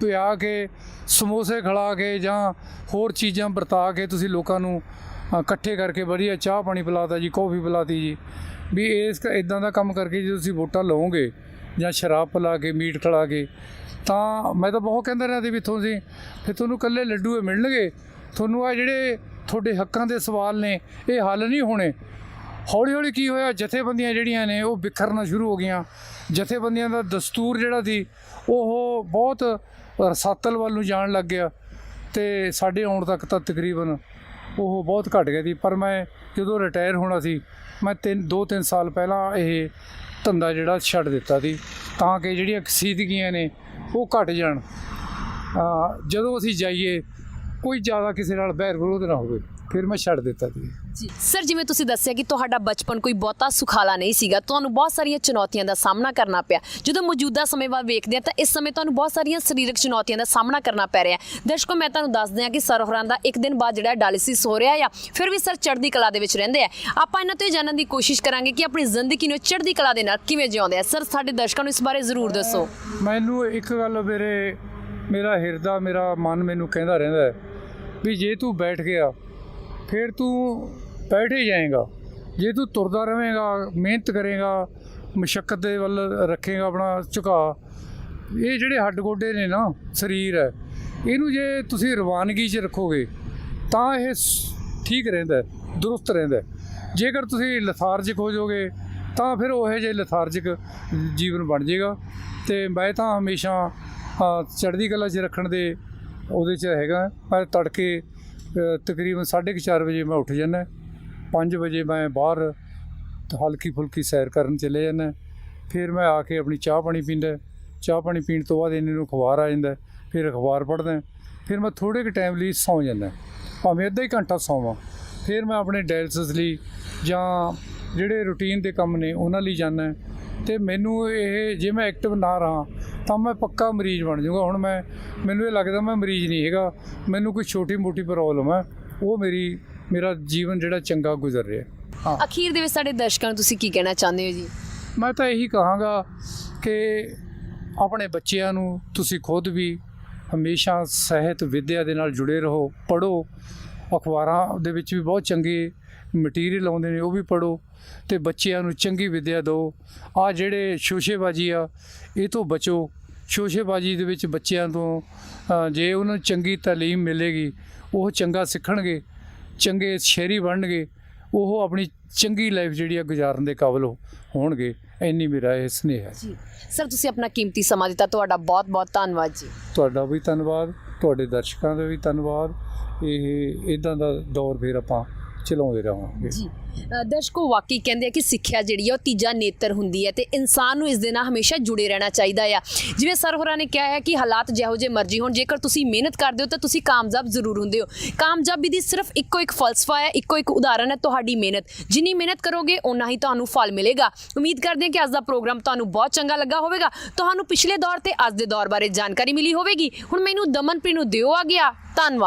ਪਿਆ ਕੇ, ਸਮੋਸੇ ਖਿਲਾ ਕੇ ਜਾਂ ਹੋਰ ਚੀਜ਼ਾਂ ਵਰਤਾ ਕੇ ਤੁਸੀਂ ਲੋਕਾਂ ਨੂੰ ਇਕੱਠੇ ਕਰਕੇ ਵਧੀਆ ਚਾਹ ਪਾਣੀ ਪਿਲਾਤਾ ਜੀ, ਕੌਫੀ ਪਿਲਾਤੀ ਜੀ। ਵੀ ਇਸ ਇਦਾਂ ਦਾ ਕੰਮ ਕਰਕੇ ਜੇ ਤੁਸੀਂ ਵੋਟਾਂ ਲਓਗੇ ਜਾਂ ਸ਼ਰਾਬ ਪਿਲਾ ਕੇ, ਮੀਟ ਖਿਲਾ ਕੇ, ਤਾਂ ਮੈਂ ਤਾਂ ਬਹੁਤ ਕਹਿੰਦਾ ਰਿਹਾ ਸੀ ਵੀ ਤੁਸੀਂ ਫਿਰ ਤੁਹਾਨੂੰ ਇਕੱਲੇ ਲੱਡੂ ਮਿਲਣਗੇ। ਤੁਹਾਨੂੰ ਆ ਜਿਹੜੇ ਤੁਹਾਡੇ ਹੱਕਾਂ ਦੇ ਸਵਾਲ ਨੇ, ਇਹ ਹੱਲ ਨਹੀਂ ਹੋਣੇ। ਹੌਲੀ ਹੌਲੀ ਕੀ ਹੋਇਆ, ਜਥੇਬੰਦੀਆਂ ਜਿਹੜੀਆਂ ਨੇ, ਉਹ ਬਿਖਰਨਾ ਸ਼ੁਰੂ ਹੋ ਗਈਆਂ। ਜਥੇਬੰਦੀਆਂ ਦਾ ਦਸਤੂਰ ਜਿਹੜਾ ਸੀ, ਉਹ ਬਹੁਤ ਰਸਾਤਲ ਵੱਲ ਨੂੰ ਜਾਣ ਲੱਗ ਗਿਆ ਤੇ ਸਾਡੇ ਆਉਣ ਤੱਕ ਤਾਂ ਤਕਰੀਬਨ ਉਹ ਬਹੁਤ ਘਟ ਗਿਆ ਸੀ। ਪਰ ਮੈਂ ਜਦੋਂ ਰਿਟਾਇਰ ਹੋਣਾ ਸੀ, ਮੈਂ ਤਿੰਨ ਦੋ ਤਿੰਨ ਸਾਲ ਪਹਿਲਾਂ ਇਹ ਧੰਦਾ ਜਿਹੜਾ ਛੱਡ ਦਿੱਤਾ ਸੀ, ਤਾਂ ਕਿ ਜਿਹੜੀਆਂ ਕਸੀਦਗੀਆਂ ਨੇ, ਉਹ ਘਟ ਜਾਣ। ਜਦੋਂ ਅਸੀਂ ਜਾਈਏ, ਕੋਈ ਜ਼ਿਆਦਾ ਕਿਸੇ ਨਾਲ ਬਹਿਰ ਵਿਰੋਧ ਨਾ ਹੋਵੇ, ਫਿਰ ਮੈਂ ਛੱਡ ਦਿੱਤਾ ਸੀ। ਜੀ। ਸਰ ਜਿਵੇਂ ਤੁਸੀਂ ਦੱਸਿਆ ਕਿ ਤੁਹਾਡਾ ਬਚਪਨ ਕੋਈ ਬਹੁਤਾ ਸੁਖਾਲਾ ਨਹੀਂ ਸੀਗਾ, ਤੁਹਾਨੂੰ ਬਹੁਤ ਸਾਰੀਆਂ ਚੁਣੌਤੀਆਂ ਦਾ ਸਾਹਮਣਾ ਕਰਨਾ ਪਿਆ। ਜਦੋਂ ਮੌਜੂਦਾ ਸਮੇਂ ਵੱਲ ਵੇਖਦੇ ਆ ਤਾਂ ਇਸ ਸਮੇਂ ਤੁਹਾਨੂੰ ਬਹੁਤ ਸਾਰੀਆਂ ਸਰੀਰਕ ਚੁਣੌਤੀਆਂ ਦਾ ਸਾਹਮਣਾ ਕਰਨਾ ਪੈ ਰਿਹਾ ਹੈ। ਦਰਸ਼ਕੋ, ਮੈਂ ਤੁਹਾਨੂੰ ਦੱਸ ਦਿਆਂ ਕਿ ਸਰ ਹੋਰਾਂ ਦਾ ਇੱਕ ਦਿਨ ਬਾਅਦ ਜਿਹੜਾ ਡਾਇਲਿਸਿਸ ਹੋ ਰਿਹਾ ਆ, ਫਿਰ ਵੀ ਸਰ ਚੜ੍ਹਦੀ ਕਲਾ ਦੇ ਵਿੱਚ ਰਹਿੰਦੇ ਆ। ਆਪਾਂ ਇਹਨਾਂ ਤੋਂ ਇਹ ਜਾਣਨ ਦੀ ਕੋਸ਼ਿਸ਼ ਕਰਾਂਗੇ ਕਿ ਆਪਣੀ ਜ਼ਿੰਦਗੀ ਨੂੰ ਚੜ੍ਹਦੀ ਕਲਾ ਦੇ ਨਾਲ ਕਿਵੇਂ ਜਿਉਂਦੇ ਆ। ਸਰ ਸਾਡੇ ਦਰਸ਼ਕਾਂ ਨੂੰ ਇਸ ਬਾਰੇ ਜ਼ਰੂਰ ਦੱਸੋ। ਮੈਨੂੰ ਇੱਕ ਗੱਲ ਮੇਰੇ, ਮੇਰਾ ਹਿਰਦਾ, ਮੇਰਾ ਮਨ ਮੈਨੂੰ ਕਹਿੰਦਾ ਰਹਿੰਦਾ ਹੈ ਵੀ ਜੇ ਤੂੰ ਬੈਠ ਗਿਆ, ਫਿਰ ਤੂੰ ਬੈਠ ਹੀ ਜਾਏਗਾ। ਜੇ ਤੂੰ ਤੁਰਦਾ ਰਹੇਗਾ ਮਿਹਨਤ ਕਰੇਗਾ ਮੁਸ਼ਕਲ ਦੇ ਵੱਲ ਰੱਖੇਗਾ ਆਪਣਾ ਝੁਕਾ ਇਹ ਜਿਹੜੇ ਹੱਡ ਗੋਡੇ ਨੇ ਨਾ ਸਰੀਰ ਹੈ ਇਹਨੂੰ ਜੇ ਤੁਸੀਂ ਰਵਾਨਗੀ 'ਚ ਰੱਖੋਗੇ ਤਾਂ ਇਹ ਸ- ਠੀਕ ਰਹਿੰਦਾ ਦਰੁਸਤ ਰਹਿੰਦਾ ਜੇਕਰ ਤੁਸੀਂ ਲਥਾਰਜਿਕ ਹੋ ਜਾਓਗੇ ਤਾਂ ਫਿਰ ਉਹ ਜਿਹੇ ਲਥਾਰਜਿਕ ਜੀਵਨ ਬਣ ਜਾਏਗਾ। ਤੇ ਮੈਂ ਤਾਂ ਹਮੇਸ਼ਾ ਚੜ੍ਹਦੀ ਕਲਾ 'ਚ ਰੱਖਣ ਦੇ ਉਹਦੇ 'ਚ ਹੈਗਾ। ਮੈਂ ਤੜਕੇ ਅ, ਤਕਰੀਬਨ 4:30 ਵਜੇ ਮੈਂ ਉੱਠ ਜਾਂਦਾ। 5 ਵਜੇ ਮੈਂ ਬਾਹਰ ਹਲਕੀ ਫੁਲਕੀ ਸੈਰ ਕਰਨ ਚਲੇ ਜਾਂਦਾ। ਫਿਰ ਮੈਂ ਆ ਕੇ ਆਪਣੀ ਚਾਹ ਪਾਣੀ ਪੀਂਦਾ। ਚਾਹ ਪਾਣੀ ਪੀਣ ਤੋਂ ਬਾਅਦ ਇਹਨਾਂ ਨੂੰ ਅਖਬਾਰ ਆ ਜਾਂਦਾ। ਫਿਰ ਅਖਬਾਰ ਪੜ੍ਹਦਾ। ਫਿਰ ਮੈਂ ਥੋੜੇ ਕੁ ਟਾਈਮ ਲਈ ਸੌਂ ਜਾਂਦਾ। ਭਾਵੇਂ ਅੱਧਾ ਹੀ ਘੰਟਾ ਸੌਵਾਂ। ਫਿਰ ਮੈਂ ਆਪਣੇ ਡਾਇਲਸਿਸ ਲਈ ਜਾਂ ਜਿਹੜੇ ਰੂਟੀਨ ਦੇ ਕੰਮ ਨੇ ਉਹਨਾਂ ਲਈ ਜਾਂਦਾ। ਤੇ ਮੈਨੂੰ ਇਹ ਜੇ ਮੈਂ ਐਕਟਿਵ ਨਾ ਰਹਾ, ਤਾਂ ਮੈਂ ਪੱਕਾ ਮਰੀਜ਼ ਬਣ ਜਾਊਗਾ। ਹੁਣ ਮੈਂ, ਮੈਨੂੰ ਇਹ ਲੱਗਦਾ ਮੈਂ ਮਰੀਜ਼ ਨਹੀਂ ਹੈਗਾ। ਮੈਨੂੰ ਕੋਈ ਛੋਟੀ ਮੋਟੀ ਪ੍ਰੋਬਲਮ ਹੈ ਉਹ ਮੇਰੀ ਮੇਰਾ ਜੀਵਨ ਜਿਹੜਾ ਚੰਗਾ ਗੁਜ਼ਰ ਰਿਹਾ। ਹਾਂ। ਅਖੀਰ ਦੇ ਵਿੱਚ ਸਾਡੇ ਦਰਸ਼ਕਾਂ ਨੂੰ ਤੁਸੀਂ ਕੀ ਕਹਿਣਾ ਚਾਹੁੰਦੇ ਹੋ ਜੀ? ਮੈਂ ਤਾਂ ਇਹੀ ਕਹਾਂਗਾ ਕਿ ਆਪਣੇ ਬੱਚਿਆਂ ਨੂੰ ਤੁਸੀਂ ਖੁਦ ਵੀ ਹਮੇਸ਼ਾ ਸਿਹਤ ਵਿਦਿਆ ਦੇ ਨਾਲ ਜੁੜੇ ਰਹੋ ਪੜੋ ਅਖਬਾਰਾਂ ਦੇ ਵਿੱਚ ਵੀ ਬਹੁਤ ਚੰਗੇ ਮਟੀਰੀਅਲ ਆਉਂਦੇ ਨੇ ਉਹ ਵੀ ਪੜੋ ਤੇ ਬੱਚਿਆਂ ਨੂੰ ਚੰਗੀ ਵਿਦਿਆ ਦਿਓ। ਆ ਜਿਹੜੇ ਸ਼ੋਸ਼ੇਬਾਜ਼ੀ ਆ ਇਹ ਤੋਂ ਬਚੋ। ਸ਼ੋਸ਼ੇਬਾਜ਼ੀ ਦੇ ਵਿੱਚ ਬੱਚਿਆਂ ਤੋਂ ਜੇ ਉਹਨਾਂ ਨੂੰ ਚੰਗੀ ਤਾਲੀਮ ਮਿਲੇਗੀ ਉਹ ਚੰਗਾ ਸਿੱਖਣਗੇ। ਚੰਗੇ ਸ਼ਹਿਰੀ ਬਣਨਗੇ ਉਹ ਆਪਣੀ ਚੰਗੀ ਲਾਈਫ ਜਿਹੜੀ ਆ ਗੁਜ਼ਾਰਨ ਦੇ ਕਾਬਲ ਹੋਣਗੇ ਇੰਨੀ ਮੇਰਾ ਇਹ ਸੁਨੇਹਾ ਹੈ। ਜੀ। ਸਰ ਤੁਸੀਂ ਆਪਣਾ ਕੀਮਤੀ ਸਮਾਂ ਦਿੱਤਾ ਤੁਹਾਡਾ ਬਹੁਤ ਬਹੁਤ ਧੰਨਵਾਦ ਜੀ। ਤੁਹਾਡਾ ਵੀ ਧੰਨਵਾਦ ਤੁਹਾਡੇ ਦਰਸ਼ਕਾਂ ਦਾ ਵੀ ਧੰਨਵਾਦ। ਇਹ ਇਦਾਂ ਦਾ ਦੌਰ ਫਿਰ ਆਪਾਂ ਚਲਾਉਂਦੇ ਰਹਾਂਗੇ। ਜੀ। ਦਰਸ਼ਕੋ, ਵਾਕਈ ਕਹਿੰਦੇ ਆ ਕਿ ਸਿੱਖਿਆ ਜਿਹੜੀ ਆ, ਉਹ ਤੀਜਾ ਨੇਤਰ ਹੁੰਦੀ ਹੈ ਤੇ ਇਨਸਾਨ ਨੂੰ ਇਸ ਦੇ ਨਾਲ ਹਮੇਸ਼ਾ ਜੁੜੇ ਰਹਿਣਾ ਚਾਹੀਦਾ ਆ। ਜਿਵੇਂ ਸਰ ਹੋਰਾਂ ਨੇ ਕਿਹਾ ਹੈ ਕਿ ਹਾਲਾਤ ਜਿਹੋ ਜਿਹੇ ਮਰਜ਼ੀ ਹੋਣ, ਜੇਕਰ ਤੁਸੀਂ ਮਿਹਨਤ ਕਰਦੇ ਹੋ ਤਾਂ ਤੁਸੀਂ ਕਾਮਯਾਬ ਜ਼ਰੂਰ ਹੁੰਦੇ ਹੋ। ਕਾਮਯਾਬੀ ਦੀ ਸਿਰਫ ਇੱਕੋ ਇੱਕ ਫਲਸਫਾ ਹੈ, ਇੱਕੋ ਇੱਕ ਉਦਾਹਰਨ ਹੈ, ਤੁਹਾਡੀ ਮਿਹਨਤ। ਜਿੰਨੀ ਮਿਹਨਤ ਕਰੋਗੇ, ਓਨਾ ਹੀ ਤੁਹਾਨੂੰ ਫਲ ਮਿਲੇਗਾ। ਉਮੀਦ ਕਰਦੇ ਹਾਂ ਕਿ ਅੱਜ ਦਾ ਪ੍ਰੋਗਰਾਮ ਤੁਹਾਨੂੰ ਬਹੁਤ ਚੰਗਾ ਲੱਗਾ ਹੋਵੇਗਾ। ਤੁਹਾਨੂੰ ਪਿਛਲੇ ਦੌਰ ਤੇ ਅੱਜ ਦੇ ਦੌਰ ਬਾਰੇ ਜਾਣਕਾਰੀ ਮਿਲੀ ਹੋਵੇਗੀ। ਹੁਣ ਮੈਨੂੰ ਦਮਨਪ੍ਰੀਤ ਨੂੰ ਦਿਓ ਆ ਗਿਆ। ਧੰਨਵਾਦ।